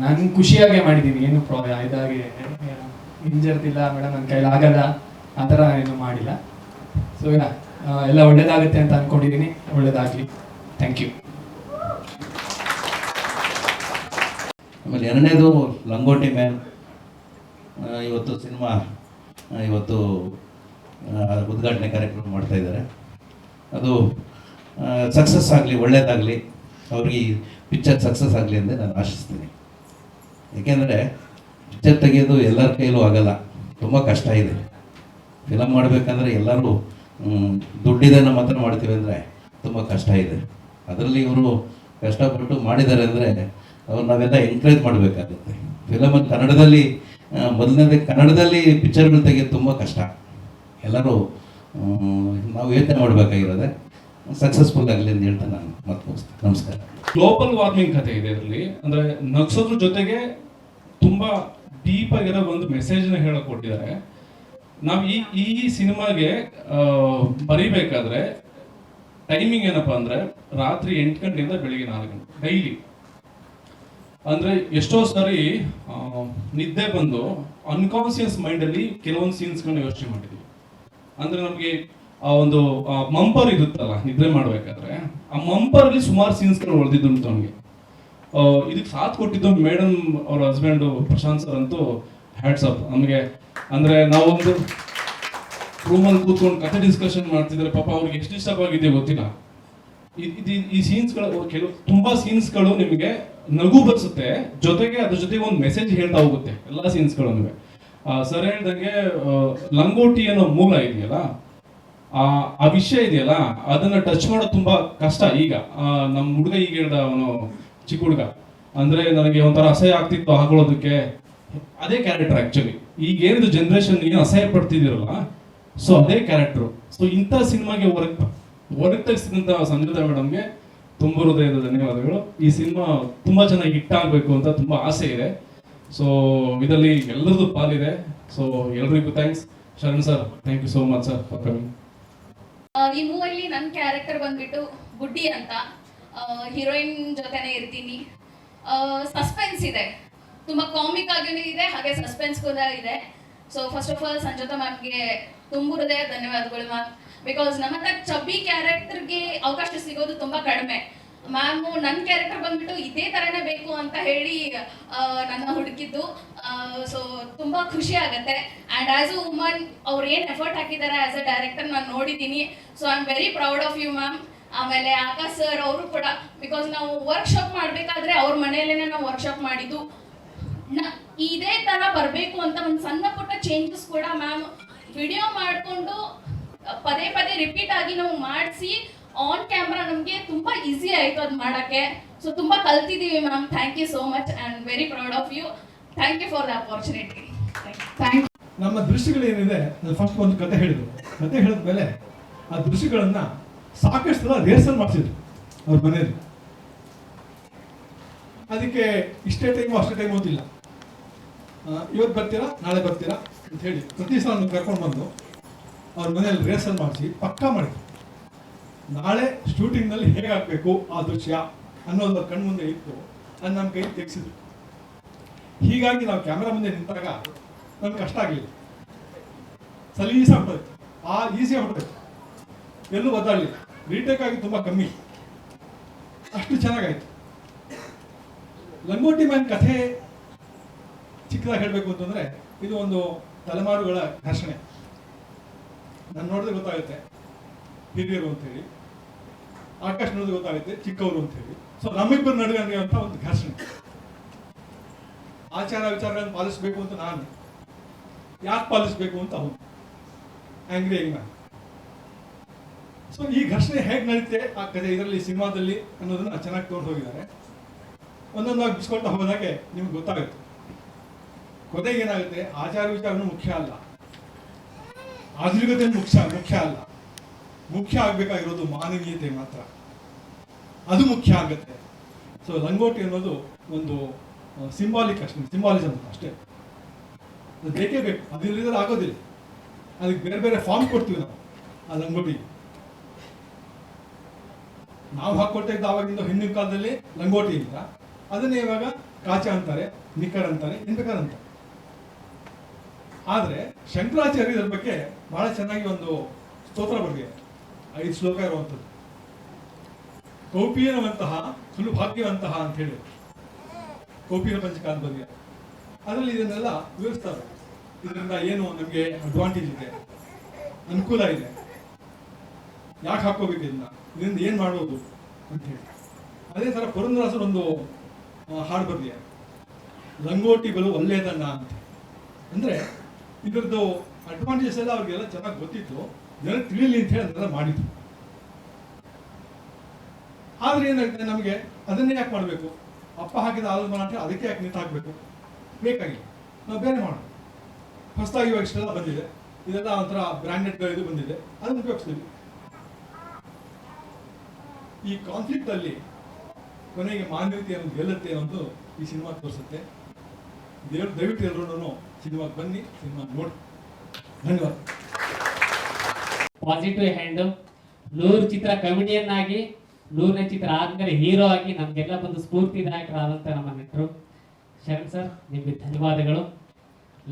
ನಾನು ಖುಷಿಯಾಗೆ ಮಾಡಿದ್ದೀನಿ. ಏನು ಪ್ರಾಬ್ಲಮ್ ಇದಾಗಿ ಇಂಜರ್ದಿಲ್ಲ ಮೇಡಮ್ ನನ್ನ ಕೈಲಿ ಆಗಲ್ಲ. ಆ ಥರ ಏನು ಮಾಡಿಲ್ಲ. ಸೊ ಯಾ ಎಲ್ಲ ಒಳ್ಳೇದಾಗುತ್ತೆ ಅಂತ ಅನ್ಕೊಂಡಿದ್ದೀನಿ. ಒಳ್ಳೇದಾಗಲಿ. ಥ್ಯಾಂಕ್ ಯು ಆಮೇಲೆ ಎರಡನೇದು ಲಂಗೋಟಿ ಮ್ಯಾನ್. ಇವತ್ತು ಸಿನಿಮಾ ಇವತ್ತು ಉದ್ಘಾಟನೆ ಕಾರ್ಯಕ್ರಮ ಮಾಡ್ತಾ ಇದ್ದಾರೆ. ಅದು ಸಕ್ಸಸ್ ಆಗಲಿ, ಒಳ್ಳೇದಾಗಲಿ, ಅವ್ರಿಗೆ ಪಿಕ್ಚರ್ ಸಕ್ಸಸ್ ಆಗಲಿ ಅಂತ ನಾನು ಆಶಿಸ್ತೀನಿ. ಏಕೆಂದರೆ ಪಿಕ್ಚರ್ ತೆಗೆಯೋದು ಎಲ್ಲರ ಕೈಲೂ ಆಗಲ್ಲ. ತುಂಬ ಕಷ್ಟ ಇದೆ. ಫಿಲಮ್ ಮಾಡಬೇಕಂದ್ರೆ ಎಲ್ಲರೂ ದುಡ್ಡಿದೆ ನಮ್ಮ ಹತ್ರ ಮಾಡ್ತೀವಿ ಅಂದರೆ ತುಂಬ ಕಷ್ಟ ಇದೆ. ಅದರಲ್ಲಿ ಇವರು ಕಷ್ಟಪಟ್ಟು ಮಾಡಿದ್ದಾರೆ ಅಂದರೆ ಅವ್ರು ನಾವೆಲ್ಲ ಎಂಕರೇಜ್ ಮಾಡಬೇಕಾಗುತ್ತೆ. ಫಿಲಮಲ್ಲಿ ಕನ್ನಡದಲ್ಲಿ ಮೊದಲನೇದ ಕನ್ನಡದಲ್ಲಿ ಪಿಕ್ಚರ್ಗಳು ತೆಗೆಯೋದು ತುಂಬ ಕಷ್ಟ. ಎಲ್ಲರೂ ನಾವು ಯೋಚನೆ ಮಾಡಬೇಕಾಗಿರೋದೆ. ಸಕ್ಸಸ್ಫುಲ್ ಆಗಲಿ ಅಂತ ಹೇಳ್ತಾ ನಾನು ಮತ್ತೆ ನಮಸ್ಕಾರ. ಗ್ಲೋಬಲ್ ವಾರ್ಮಿಂಗ್ ಕಥೆ ಇದೆ ಇದರಲ್ಲಿ. ಅಂದರೆ ನಗ್ಸೋದ್ರ ಜೊತೆಗೆ ತುಂಬ ಡೀಪ್ ಆಗಿರೋ ಒಂದು ಮೆಸೇಜ್ನ ಹೇಳಕ್ಕೆ ಹೇಳಕ್ ಕೊಟ್ಟಿದ್ದಾರೆ. ನಾವು ಈ ಈ ಸಿನಿಮಾಗೆ ಬರಿಬೇಕಾದ್ರೆ ಟೈಮಿಂಗ್ ಏನಪ್ಪಾ ಅಂದ್ರೆ ರಾತ್ರಿ ಎಂಟು ಗಂಟೆಯಿಂದ ಬೆಳಿಗ್ಗೆ ನಾಲ್ಕು ಗಂಟೆ, ಡೈಲಿ. ಅಂದ್ರೆ ಎಷ್ಟೋ ಸಾರಿ ನಿದ್ದೆ ಬಂದು ಅನ್ಕಾನ್ಸಿಯಸ್ ಮೈಂಡ್ ಅಲ್ಲಿ ಕೆಲವೊಂದು ಸೀನ್ಸ್ಗಳನ್ನ ಯೋಚನೆ ಮಾಡಿದ್ವಿ. ಅಂದ್ರೆ ನಮಗೆ ಆ ಒಂದು ಮಂಪರ್ ಇರುತ್ತಲ್ಲ, ನಿದ್ರೆ ಮಾಡ್ಬೇಕಾದ್ರೆ, ಆ ಮಂಪರ್ ಅಲ್ಲಿ ಸುಮಾರು ಸೀನ್ಸ್ಗಳು ಹೊಡೆದಿದ್ದು ಉಂಟು ನಮಗೆ. ಇದಕ್ಕೆ ಸಾಥ್ ಕೊಟ್ಟಿದ್ದು ಮೇಡಮ್ ಅವ್ರ ಹಸ್ಬೆಂಡ್ ಪ್ರಶಾಂತ್ ಸರ್ ಅಂತೂ ಹ್ಯಾಟ್ಸ್ ಅಪ್ ನಮಗೆ, ಅಂದ್ರೆ ನಾವೊಂದು ರೂಮಲ್ಲಿ ಕೂತ್ಕೊಂಡು ಕಥೆ ಡಿಸ್ಕಷನ್ ಮಾಡ್ತಿದ್ರೆ ಪಾಪ ಅವ್ರಿಗೆ ಎಷ್ಟು ಇಷ್ಟವಾಗಿದೆಯೋ ಗೊತ್ತಿಲ್ಲ. ಇದು, ಈ ಸೀನ್ಸ್ಗಳು ಕೆಲವು, ತುಂಬಾ ಸೀನ್ಸ್ಗಳು ನಿಮಗೆ ನಗು ಬರ್ಸುತ್ತೆ ಜೊತೆಗೆ ಅದ್ರ ಜೊತೆಗೆ ಒಂದು ಮೆಸೇಜ್ ಹೇಳ್ತಾ ಹೋಗುತ್ತೆ, ಎಲ್ಲ ಸೀನ್ಸ್ಗಳನ್ನು ಸರ್ ಹೇಳ್ದಂಗೆ ಲಂಗೋಟಿ ಅನ್ನೋ ಮೂಲ ಇದೆಯಲ್ಲ, ಆ ಆ ವಿಷಯ ಇದೆಯಲ್ಲ, ಅದನ್ನ ಟಚ್ ಮಾಡೋದು ತುಂಬಾ ಕಷ್ಟ ಈಗ. ನಮ್ಮ ಹುಡುಗ ಈಗ ಹೇಳ್ದ ಅವನು ಚಿಕ್ಕ ಹುಡುಗ. ಅಂದ್ರೆ ನನಗೆ ಒಂಥರ ಅಸಹ್ಯ ಆಗ್ತಿತ್ತು ಹಾಕೊಳ್ಳೋದಕ್ಕೆ. ಅದೇ ಕ್ಯಾರೆಕ್ಟರ್ ಆ್ಯಕ್ಚುಲಿ ಈಗ ಏನಿದು ಜನರೇಷನ್ ಏನು ಅಸಹ್ಯ ಪಡ್ತಿದ್ದೀರಲ್ಲ ಸೊ ಅದೇ ಕ್ಯಾರೆಕ್ಟ್ರು ಸೊ ಇಂಥ ಸಿನಿಮಾಗೆ ಹೊರಗ್ ಹೊರಗೆ ತೆಗೆಸಿದಂತ ಸಂಜಿತಾ ಮೇಡಮ್ಗೆ ತುಂಬ ಹೃದಯದ ಧನ್ಯವಾದಗಳು. ಈ ಸಿನಿಮಾ ತುಂಬಾ ಚೆನ್ನಾಗಿ ಹಿಟ್ ಆಗಬೇಕು ಅಂತ ತುಂಬಾ ಆಸೆ ಇದೆ. ಸೊ ಇದರಲ್ಲಿ ಎಲ್ಲರದ್ದು ಪಾಲಿದೆ. ಸೊ ಎಲ್ರಿಗೂ thanks Sharan sir thank you so much sir for coming ಈ ಮೂವಲ್ಲಿ ನನ್ನ ಕ್ಯಾರೆಕ್ಟರ್ ಬಂದ್ಬಿಟ್ಟು ಗುಡ್ಡಿ ಅಂತ ಹೀರೋಯಿನ್ ಜೊತೆನೇ ಇರ್ತೀನಿ. ಸಸ್ಪೆನ್ಸ್ ಇದೆ. ತುಂಬ ಕಾಮಿಕ್ ಆಗಿನೂ ಇದೆ, ಹಾಗೆ ಸಸ್ಪೆನ್ಸ್ ಕೂಡ ಇದೆ. So first of all Sanjotha ಮ್ಯಾಮ್ಗೆ ತುಂಬ ಹೃದಯ ಧನ್ಯವಾದಗಳು ಮ್ಯಾಮ್ ಬಿಕಾಸ್ ನಮ್ಮಂತ ಚಬ್ಬಿ ಕ್ಯಾರೆಕ್ಟರ್ಗೆ ಅವಕಾಶ ಸಿಗೋದು ತುಂಬಾ ಕಡಿಮೆ. ಮ್ಯಾಮ್ ನನ್ನ ಕ್ಯಾರೆಕ್ಟರ್ ಬಂದ್ಬಿಟ್ಟು ಇದೇ ತರನೇ ಬೇಕು ಅಂತ ಹೇಳಿ ನನ್ನ ಹುಡುಕಿದ್ದು. ಸೊ ತುಂಬಾ ಖುಷಿ ಆಗುತ್ತೆ. ಅಂಡ್ ಆ್ಯಸ್ ಅ ವುಮನ್ ಅವ್ರು ಏನು ಎಫರ್ಟ್ ಹಾಕಿದ್ದಾರೆ ಆಸ್ ಅ ಡೈರೆಕ್ಟರ್ ನಾನು ನೋಡಿದ್ದೀನಿ. So I am very proud of you ma'am ಆಮೇಲೆ ಆಕಾಶ್ ಸರ್ ಅವರು ಕೂಡ ಬಿಕಾಸ್ ನಾವು ವರ್ಕ್ಶಾಪ್ ಮಾಡಬೇಕಾದ್ರೆ ಅವ್ರ ಮನೆಯಲ್ಲೇ ನಾವು ವರ್ಕ್ಶಾಪ್ ಮಾಡಿದ್ದು. ಇದೇ ತರ ಬರಬೇಕು ಅಂತ ಒಂದು ಸಣ್ಣ ಪುಟ್ಟ ಚೇಂಜಸ್ ಕೂಡ ಮ್ಯಾಮ್ ವಿಡಿಯೋ ಮಾಡಿಕೊಂಡು ಪದೇ ಪದೇ ರಿಪೀಟ್ ಆಗಿ ನಾವು ಮಾಡಿಸಿ ಆನ್ ಕ್ಯಾಮ್ರಾ ನಮಗೆ ತುಂಬ ಈಸಿ ಆಯಿತು ಅದು ಮಾಡೋಕ್ಕೆ. ಸೊ ತುಂಬ ಕಲ್ತಿದ್ದೀವಿ ma'am thank you so much and very proud of you thank you for the opportunity thank ನಮ್ಮ ದೃಶ್ಯಗಳು ಏನಿದೆ ಫಸ್ಟ್ ಒಂದು ಕತೆ ಹೇಳಿದ್ರು. ಕತೆ ಹೇಳಿದ ಮೇಲೆ ಆ ದೃಶ್ಯಗಳನ್ನ ಸಾಕಷ್ಟು ಸಲ ರಿಹರ್ಸಲ್ ಮಾಡಿಸಿದ್ರು ಅವ್ರ ಮನೆಯಲ್ಲಿ. ಅದಕ್ಕೆ ಇಷ್ಟೇ ಟೈಮು ಅಷ್ಟೇ ಟೈಮ್ ಅಂತಿಲ್ಲ ಇವತ್ತು ಬರ್ತೀರಾ? ನಾಳೆ ಬರ್ತೀರಾ? ಅಂತ ಹೇಳಿ ಪ್ರತಿ ಸಲ ಕರ್ಕೊಂಡು ಬಂದು ಅವ್ರ ಮನೆಯಲ್ಲಿ ರಿಹರ್ಸಲ್ ಮಾಡಿಸಿ ಪಕ್ಕಾ ಮಾಡಿ. ನಾಳೆ ಶೂಟಿಂಗ್ನಲ್ಲಿ ಹೇಗಾಗಬೇಕು ಆ ದೃಶ್ಯ ಅನ್ನೋದು ಕಣ್ಣು ಕಣ್ಮುಂದೆ ಇತ್ತು ಅದು ನಮ್ಮ ಕೈ ತೆಗೆಸಿದ್ರು. ಹೀಗಾಗಿ ನಾವು ಕ್ಯಾಮ್ರಾ ಮುಂದೆ ನಿಂತಾಗ ನಮ್ಗೆ ಕಷ್ಟ ಆಗಲಿಲ್ಲ. ಸಲೀಸ ಆಗ್ಬಿಡುತ್ತೆ ಆ ಈಸಿ ಆಗ್ಬಿಡುತ್ತೆ ಎಲ್ಲೂ ಒದ್ದಾಡಲಿಲ್ಲ. ರೀಟೇಕ್ ಆಗಿ ತುಂಬ ಕಮ್ಮಿ. ಅಷ್ಟು ಚೆನ್ನಾಗಾಯ್ತು. ಲಂಗೋಟಿ ಮ್ಯಾನ್ ಕಥೆ ಚಿಕ್ಕದಾಗಿ ಹೇಳಬೇಕು ಅಂತಂದ್ರೆ ಇದು ಒಂದು ತಲೆಮಾರುಗಳ ಘರ್ಷಣೆ. ನಾನು ನೋಡಿದ್ರೆ ಗೊತ್ತಾಗುತ್ತೆ. ಹಿರಿಯರು ಅಂತೇಳಿ, ಆಕಾಶ್ ನೋಡಿದ್ರೆ ಗೊತ್ತಾಗುತ್ತೆ, ಚಿಕ್ಕವರು ಅಂತೇಳಿ. ಸೊ ನಮ್ಮಿಬ್ಬರ ನಡುವೆ ಅಂತ ಒಂದು ಘರ್ಷಣೆ. ಆಚಾರ ವಿಚಾರಗಳನ್ನು ಪಾಲಿಸಬೇಕು ಅಂತ ನಾನು. ಯಾಕೆ ಪಾಲಿಸಬೇಕು ಅಂತ ಅವನು. ಆಂಗ್ರಿ ಆಗಿ ನಾನು ಸೊ ಈ ಘರ್ಷಣೆ ಹೇಗೆ ನಡೀತೆ ಆ ಕಥೆ ಇದರಲ್ಲಿ, ಸಿನಿಮಾದಲ್ಲಿ ಅನ್ನೋದನ್ನ ಚೆನ್ನಾಗಿ ತೋರಿಸೋಗಿದ್ದಾರೆ ಒಂದೊಂದಾಗಿ ಬಿಸ್ಕೊಳ್ತಾ ಹೋದಾಗೆ ನಿಮ್ಗೆ ಗೊತ್ತಾಗುತ್ತೆ. ಕೊನೆಗೆ ಏನಾಗುತ್ತೆ? ಆಚಾರ ವಿಚಾರನು ಮುಖ್ಯ ಅಲ್ಲ. ಆಧುನಿಕತೆ ಮುಖ್ಯ ಮುಖ್ಯ ಅಲ್ಲ. ಮುಖ್ಯ ಆಗ್ಬೇಕಾಗಿರೋದು ಮಾನವೀಯತೆ ಮಾತ್ರ. ಅದು ಮುಖ್ಯ ಆಗುತ್ತೆ. ಸೊ ಲಂಗೋಟಿ ಅನ್ನೋದು ಒಂದು ಸಿಂಬಾಲಿಕ್ ಅಷ್ಟೇ ಸಿಂಬಾಲಿಸಮ್ ಅಷ್ಟೇ. ಅದು ಬೇಕೇ ಬೇಕು. ಅದಿಲ್ಲದ್ರೆ ಆಗೋದಿಲ್ಲ. ಅದಕ್ಕೆ ಬೇರೆ ಬೇರೆ ಫಾರ್ಮ್ ಕೊಡ್ತೀವಿ ನಾವು, ಆ ಲಂಗೋಟಿ. ನಾವು ಹಾಕೊಳ್ತಾ ಆವಾಗಿಂದ ಹಿಂದಿನ ಕಾಲದಲ್ಲಿ ಲಂಗೋಟಿ ಇಲ್ಲ. ಅದನ್ನೇ ಇವಾಗ ಕಾಚ ಅಂತಾರೆ ನಿಕ್ಕರ್ ಅಂತಾರೆ ಅಂತಾರೆ. ಆದ್ರೆ ಶಂಕರಾಚಾರ್ಯ ಇದ್ರ ಬಗ್ಗೆ ಬಹಳ ಚೆನ್ನಾಗಿ ಒಂದು ಸ್ತೋತ್ರ ಬರೆದಿದೆ. ಐದು ಶ್ಲೋಕ ಇರುವಂಥದ್ದು. ಕೌಪೀನವಂತಹ ಸುಲಭಾಗ್ಯವಂತಹ ಅಂತ ಹೇಳಿ. ಕೌಪೀನ ಪಂಚಕಾಂತ ಬಗ್ಗೆ. ಅದರಲ್ಲಿ ಇದನ್ನೆಲ್ಲ ವಿವರಿಸ್ತಾರೆ. ಇದರಿಂದ ಏನು ನಮಗೆ ಅಡ್ವಾಂಟೇಜ್ ಇದೆ. ಅನುಕೂಲ ಇದೆ. ಯಾಕೆ ಹಾಕೋಬೇಕು ಇದನ್ನ? ಇದರಿಂದ ಏನು ಮಾಡ್ಬೋದು ಅಂತ ಹೇಳಿ. ಅದೇ ಥರ ಪುರಂದರಾಸರು ಒಂದು ಹಾಡು ಬರ್ದಿದೆ ಲಂಗೋಟಿ ಬಲು ಒಳ್ಳೆಯದನ್ನ ಅಂತ ಅಂದ್ರೆ ಇದರದ್ದು ಅಡ್ವಾಂಟೇಜಸ್ ಎಲ್ಲ ಅವ್ರಿಗೆಲ್ಲ ಚೆನ್ನಾಗಿ ಗೊತ್ತಿತ್ತು. ಜನಕ್ಕೆ ತಿಳಿಲಿ ಅಂತ ಹೇಳಿ ಅದನ್ನೆಲ್ಲ ಮಾಡಿದ್ರು. ಆದರೆ ಏನಾಗುತ್ತೆ ನಮಗೆ? ಅದನ್ನೇ ಯಾಕೆ ಮಾಡಬೇಕು? ಅಪ್ಪ ಹಾಕಿದ ಆಲದ ಮರ ಅದಕ್ಕೆ ಯಾಕೆ ನಿಂತು ಹಾಕಬೇಕು? ಬೇಕಾಗಿಲ್ಲ. ನಾವು ಬೇರೆ ಮಾಡೋಣ ಹೊಸದಾಗಿ ಇವಾಗ ಇಷ್ಟೆಲ್ಲ ಬಂದಿದೆ. ಇದೆಲ್ಲ ಒಂಥರ ಇದು ಬಂದಿದೆ. ಅದನ್ನು ಉಪಯೋಗಿಸ್ತೀವಿ. ಈ ಕಾನ್ಫ್ಲಿಕ್ಟ್ ಅಲ್ಲಿ ಕೊನೆಗೆ ಮಾನವೀಯತೆ ಗೆಲ್ಲುತ್ತೆ ಅನ್ನೋದು ಈ ಸಿನಿಮಾ ತೋರಿಸುತ್ತೆ. ದೇವ್ರು ದಯವಿಟ್ಟು ಎಲ್ಲರೂ ಸಿನಿಮಾಗೆ ಬನ್ನಿ, ಸಿನಿಮಾ ನೋಡಿ. ಧನ್ಯವಾದ. ಪಾಸಿಟಿವ್ ಹ್ಯಾಂಡ್ ನೂರು ಚಿತ್ರ ಕಮಿಡಿಯನ್ ಆಗಿ, ನೂರನೇ ಚಿತ್ರ ಆದ್ಮೇಲೆ ಹೀರೋ ಆಗಿ ನಮ್ಗೆಲ್ಲ ಬಂದು ಸ್ಫೂರ್ತಿದಾಯಕರಾದಂತ ನಮ್ಮ ನಟರು. ಶರಣ್ ಸರ್ ನಿಮಗೆ ಧನ್ಯವಾದಗಳು.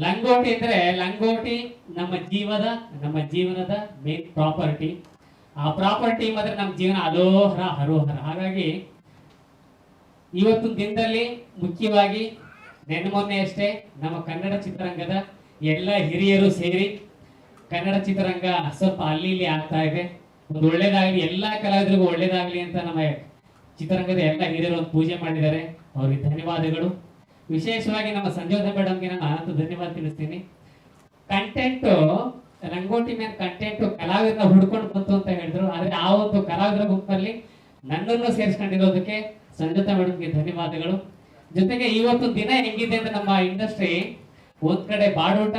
ಲಂಗೋಟಿ ಅಂದ್ರೆ ಲಂಗೋಟಿ ನಮ್ಮ ಜೀವದ, ನಮ್ಮ ಜೀವನದ ಮೇನ್ ಪ್ರಾಪರ್ಟಿ ಆ ಪ್ರಾಪರ್ಟಿ ಮಾತ್ರ ನಮ್ಮ ಜೀವನ ಅಲೋಹರ ಹರೋಹರ ಹಾಗಾಗಿ, ಇವತ್ತು ದಿನದಲ್ಲಿ ಮುಖ್ಯವಾಗಿ ನೆನ್ನೆ ಮೊನ್ನೆ ಅಷ್ಟೇ ನಮ್ಮ ಕನ್ನಡ ಚಿತ್ರರಂಗದ ಎಲ್ಲ ಹಿರಿಯರು ಸೇರಿ ಕನ್ನಡ ಚಿತ್ರರಂಗ ಸ್ವಲ್ಪ ಅಲ್ಲಿ ಇಲ್ಲಿ ಆಗ್ತಾ ಇದೆ. ಒಂದು ಒಳ್ಳೇದಾಗಲಿ, ಎಲ್ಲಾ ಕಲಾವಿದರಿಗೂ ಒಳ್ಳೇದಾಗ್ಲಿ ಅಂತ ನಮ್ಮ ಚಿತ್ರರಂಗದ ಎಲ್ಲ ಹಿರಿಯರು ಒಂದು ಪೂಜೆ ಮಾಡಿದ್ದಾರೆ. ಅವ್ರಿಗೆ ಧನ್ಯವಾದಗಳು. ವಿಶೇಷವಾಗಿ ನಮ್ಮ ಸಂಜೋಧ ಮೇಡಮ್ಗೆ ನಾನು ಅನಂತ ಧನ್ಯವಾದ ತಿಳಿಸ್ತೀನಿ. ಕಂಟೆಂಟ್ ರಂಗೋಟಿ ಮೇಲೆ ಕಂಟೆಂಟ್ ಕಲಾವಿದರ ಹುಡ್ಕೊಂಡು ಬಂತು ಅಂತ ಹೇಳಿದ್ರು. ಆದ್ರೆ ಆ ಒಂದು ಕಲಾವಿದರ ಗುಂಪಲ್ಲಿ ನನ್ನನ್ನು ಸೇರಿಸ್ಕೊಂಡಿರೋದಕ್ಕೆ ಸಂಜೋತ ಮೇಡಮ್ಗೆ ಧನ್ಯವಾದಗಳು. ಜೊತೆಗೆ ಇವತ್ತು ದಿನ ಹೆಂಗಿದೆ ಅಂದ್ರೆ ನಮ್ಮ ಇಂಡಸ್ಟ್ರಿ ಒಂದ್ ಕಡೆ ಬಾಡೂಟ,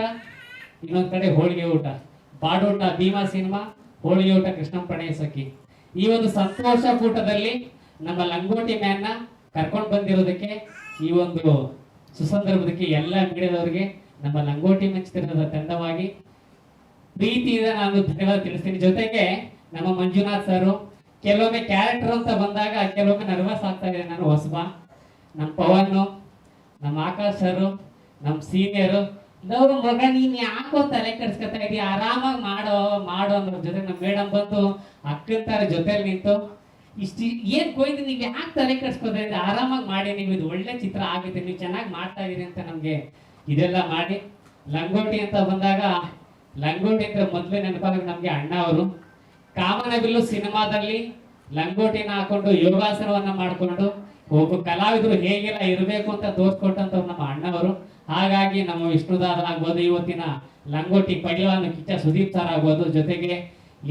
ಇನ್ನೊಂದ್ ಕಡೆ ಹೋಳಿಗೆ ಊಟ. ಬಾಡೂಟ ಭೀಮಾ ಸಿನಿಮಾ, ಹೋಳಿಗೆ ಊಟ ಕೃಷ್ಣಪ್ಪಣೆ ಸಖಿ. ಈ ಒಂದು ಸಂತೋಷ ಕೂಟದಲ್ಲಿ ನಮ್ಮ ಲಂಗೋಟಿ ಮ್ಯಾನ್ನ ಕರ್ಕೊಂಡು ಬಂದಿರೋದಕ್ಕೆ, ಈ ಒಂದು ಸುಸಂದರ್ಭದಕ್ಕೆ ಎಲ್ಲ ಅಂಗಡಿಯವರಿಗೆ ನಮ್ಮ ಲಂಗೋಟಿ ಮಂಚಿತನದ ತಂಡವಾಗಿ ಪ್ರೀತಿಯಿಂದ ನಾನು ಧನ್ಯವಾದ ತಿಳಿಸ್ತೀನಿ. ಜೊತೆಗೆ ನಮ್ಮ ಮಂಜುನಾಥ್ ಸರ್, ಕೆಲವೊಮ್ಮೆ ಕ್ಯಾರೆಕ್ಟರ್ ಅಂತ ಬಂದಾಗ, ಕೆಲವೊಮ್ಮೆ ನರ್ವಸ್ ಆಗ್ತಾ ಇದೆ. ನಾನು ಹೊಸಬ. ನಮ್ಮ ಪವನು ನಮ್ಮ ಆಕಾಶ್ ಸರ್ ನಮ್ಮ ಸೀನಿಯರು ನಾವು ಮಗ, ನೀನ್ ಯಾಕೋ ತಲೆ ಕೆಡ್ಸ್ಕೊತಾ ಇದೀಯ? ಆರಾಮಾಗಿ ಮಾಡೋ ಮಾಡೋ ಅನ್ನೋ ಜೊತೆ ನಮ್ಮ ಮೇಡಮ್ ಬಂತು ಅಕ್ಕನ ತರ ಜೊತೆಲಿ ನಿಂತು, ಇಷ್ಟು ಏನ್ ಕೊಯ್ದು ನೀವು ಯಾಕೆ ತಲೆ ಕೆಡ್ಸ್ಕೊತಾ ಇದ್ದೀರಿ ಆರಾಮಾಗಿ ಮಾಡಿ, ನೀವು ಇದು ಒಳ್ಳೆ ಚಿತ್ರ ಆಗಿದೆ ನೀವು ಚೆನ್ನಾಗಿ ಮಾಡ್ತಾ ಇದೀರಿ ಅಂತ ನಮ್ಗೆ ಇದೆಲ್ಲ ಮಾಡಿ, ಲಂಗೋಟಿ ಅಂತ ಬಂದಾಗ, ಲಂಗೋಟಿ ಅಂತ ಮೊದಲೇ ನೆನಪಾಗ ನಮ್ಗೆ ಅಣ್ಣ ಅವರು. ಕಾಮನಬಿಲ್ಲು ಸಿನಿಮಾದಲ್ಲಿ ಲಂಗೋಟಿನ ಹಾಕೊಂಡು ಯೋಗಾಸನವನ್ನ ಮಾಡಿಕೊಂಡು ಒಬ್ಬ ಕಲಾವಿದರು ಹೇಗೆಲ್ಲ ಇರಬೇಕು ಅಂತ ತೋರಿಸ್ಕೊಟ್ಟಂತವ್ರು ನಮ್ಮ ಅಣ್ಣವರು. ಹಾಗಾಗಿ ನಮ್ಮ ವಿಷ್ಣುದಾರ್ ಆಗ್ಬೋದು, ಇವತ್ತಿನ ಲಂಗೋಟಿ ಪೈಲ್ವಾನ್ ಕಿಚ್ಚ ಸುದೀಪ್ ಸರ್ ಆಗ್ಬೋದು. ಜೊತೆಗೆ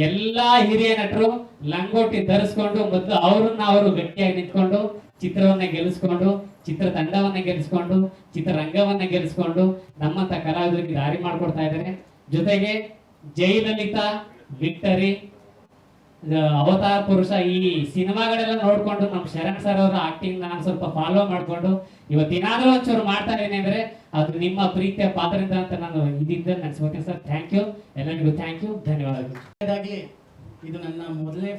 ಎಲ್ಲಾ ಹಿರಿಯ ನಟರು ಲಂಗೋಟಿ ಧರಿಸ್ಕೊಂಡು ಮತ್ತು ಅವರನ್ನ ಅವರು ಗಟ್ಟಿಯಾಗಿ ನಿಂತ್ಕೊಂಡು ಚಿತ್ರವನ್ನ ಗೆಲ್ಲಿಸ್ಕೊಂಡು ಚಿತ್ರ ತಂಡವನ್ನ ಗೆಲ್ಲಿಸ್ಕೊಂಡು, ಚಿತ್ರರಂಗವನ್ನ ಗೆಲ್ಲಿಸ್ಕೊಂಡು ನಮ್ಮಂತ ಕಲಾವಿದರಿಗೆ ದಾರಿ ಮಾಡ್ಕೊಡ್ತಾ ಇದ್ದಾರೆ. ಜೊತೆಗೆ ಜಯಲಲಿತಾ, ವಿಕ್ಟರಿ ಅವತಾರ ಪುರುಷ ಈ ಸಿನಿಮಾಗಳೆಲ್ಲ ನೋಡ್ಕೊಂಡು ನಮ್ಮ ಶರಣ್ ಸರ್ ಅವರ ಆಕ್ಟಿಂಗ್ ನಾನು ಸ್ವಲ್ಪ ಫಾಲೋ ಮಾಡ್ಕೊಂಡು ಇವತ್ತಿನಾದ್ರೂ ಒಂಚೂರು ಮಾಡ್ತಾ ಇದ್ದೀನಿ ಅಂದ್ರೆ ಅದು ನಿಮ್ಮ ಪ್ರೀತಿಯ ಪಾತ್ರದಿಂದ ಅಂತ ನಾನು ಇದ್ದಿದ್ದ ನೆನೆಸ್ಬೋತೀನಿ ಸರ್ ಥ್ಯಾಂಕ್ ಯು ಎಲ್ಲರಿಗೂ ಥ್ಯಾಂಕ್ ಯು ಧನ್ಯವಾದಗಳು. ಇದು ನನ್ನ ಮೊದಲನೇ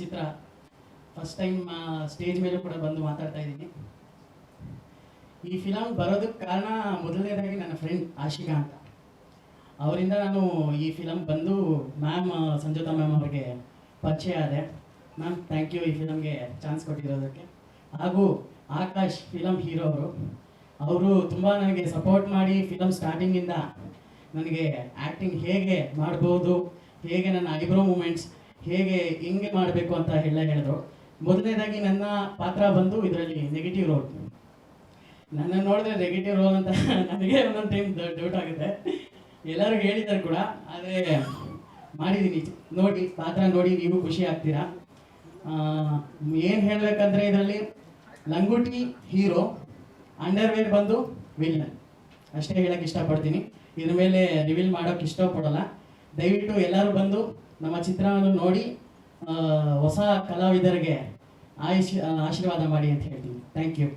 ಚಿತ್ರ. ಫಸ್ಟ್ ಟೈಮ್ ಸ್ಟೇಜ್ ಮೇಲೆ ಕೂಡ ಬಂದು ಮಾತಾಡ್ತಾ ಇದ್ದೀನಿ. ಈ ಫಿಲಮ್ ಬರೋದಕ್ಕೆ ಕಾರಣ ಮೊದಲನೇದಾಗಿ ನನ್ನ ಫ್ರೆಂಡ್ ಆಶಿಕಾ ಅಂತ. ಅವರಿಂದ ನಾನು ಈ ಫಿಲಮ್ ಬಂದು ಮ್ಯಾಮ್ ಸಂಜೋತಾ ಮ್ಯಾಮ್ ಅವರಿಗೆ ಪರಿಚಯ ಆದೆ. ಮ್ಯಾಮ್ ಥ್ಯಾಂಕ್ ಯು ಈ ಫಿಲಮ್ಗೆ ಚಾನ್ಸ್ ಕೊಟ್ಟಿರೋದಕ್ಕೆ. ಹಾಗೂ ಆಕಾಶ್ ಫಿಲಮ್ ಹೀರೋ ಅವರು. ಅವರು ತುಂಬ ನನಗೆ ಸಪೋರ್ಟ್ ಮಾಡಿ ಫಿಲಮ್ ಸ್ಟಾರ್ಟಿಂಗಿಂದ ನನಗೆ ಆ್ಯಕ್ಟಿಂಗ್ ಹೇಗೆ ಮಾಡ್ಬೋದು, ಹೇಗೆ ನನ್ನ ಐಬ್ರೋ ಮೂಮೆಂಟ್ಸ್ ಹೇಗೆ ಹೆಂಗೆ ಮಾಡಬೇಕು ಅಂತ ಎಲ್ಲ ಹೇಳಿದ್ರು. ಮೊದಲನೇದಾಗಿ ನನ್ನ ಪಾತ್ರ ಬಂದು ಇದರಲ್ಲಿ ನೆಗೆಟಿವ್ ರೋಲ್ ನನ್ನ ನೋಡಿದ್ರೆ ನೆಗೆಟಿವ್ ರೋಲ್ ಅಂತ [laughs] ನನಗೆ ಒಂದೊಂದು ಟೈಮ್ ಡೌಟ್ ಆಗುತ್ತೆ. ಎಲ್ಲರೂ ಹೇಳಿದ್ದಾರೆ ಕೂಡ, ಆದರೆ ಮಾಡಿದ್ದೀನಿ ನೋಡಿ, ಪಾತ್ರ ನೋಡಿ, ನೀವು ಖುಷಿ ಆಗ್ತೀರಾ? ಏನು ಹೇಳಬೇಕಂದ್ರೆ ಇದರಲ್ಲಿ ಲಂಗುಟಿ ಹೀರೋ, ಅಂಡರ್ವೇರ್ ಬಂದು ವಿಲ್ಲನ್ ಅಷ್ಟೇ ಹೇಳಕ್ಕೆ ಇಷ್ಟಪಡ್ತೀನಿ. ಇದ್ರ ಮೇಲೆ ರಿವೀಲ್ ಮಾಡೋಕ್ಕೆ ಇಷ್ಟಪಡಲ್ಲ. ದಯವಿಟ್ಟು ಎಲ್ಲರೂ ಬಂದು ನಮ್ಮ ಚಿತ್ರವನ್ನು ನೋಡಿ ಹೊಸ ಕಲಾವಿದರಿಗೆ ಆಯುಷ್ ಆಶೀರ್ವಾದ ಮಾಡಿ ಅಂತ ಹೇಳ್ತೀನಿ. Thank you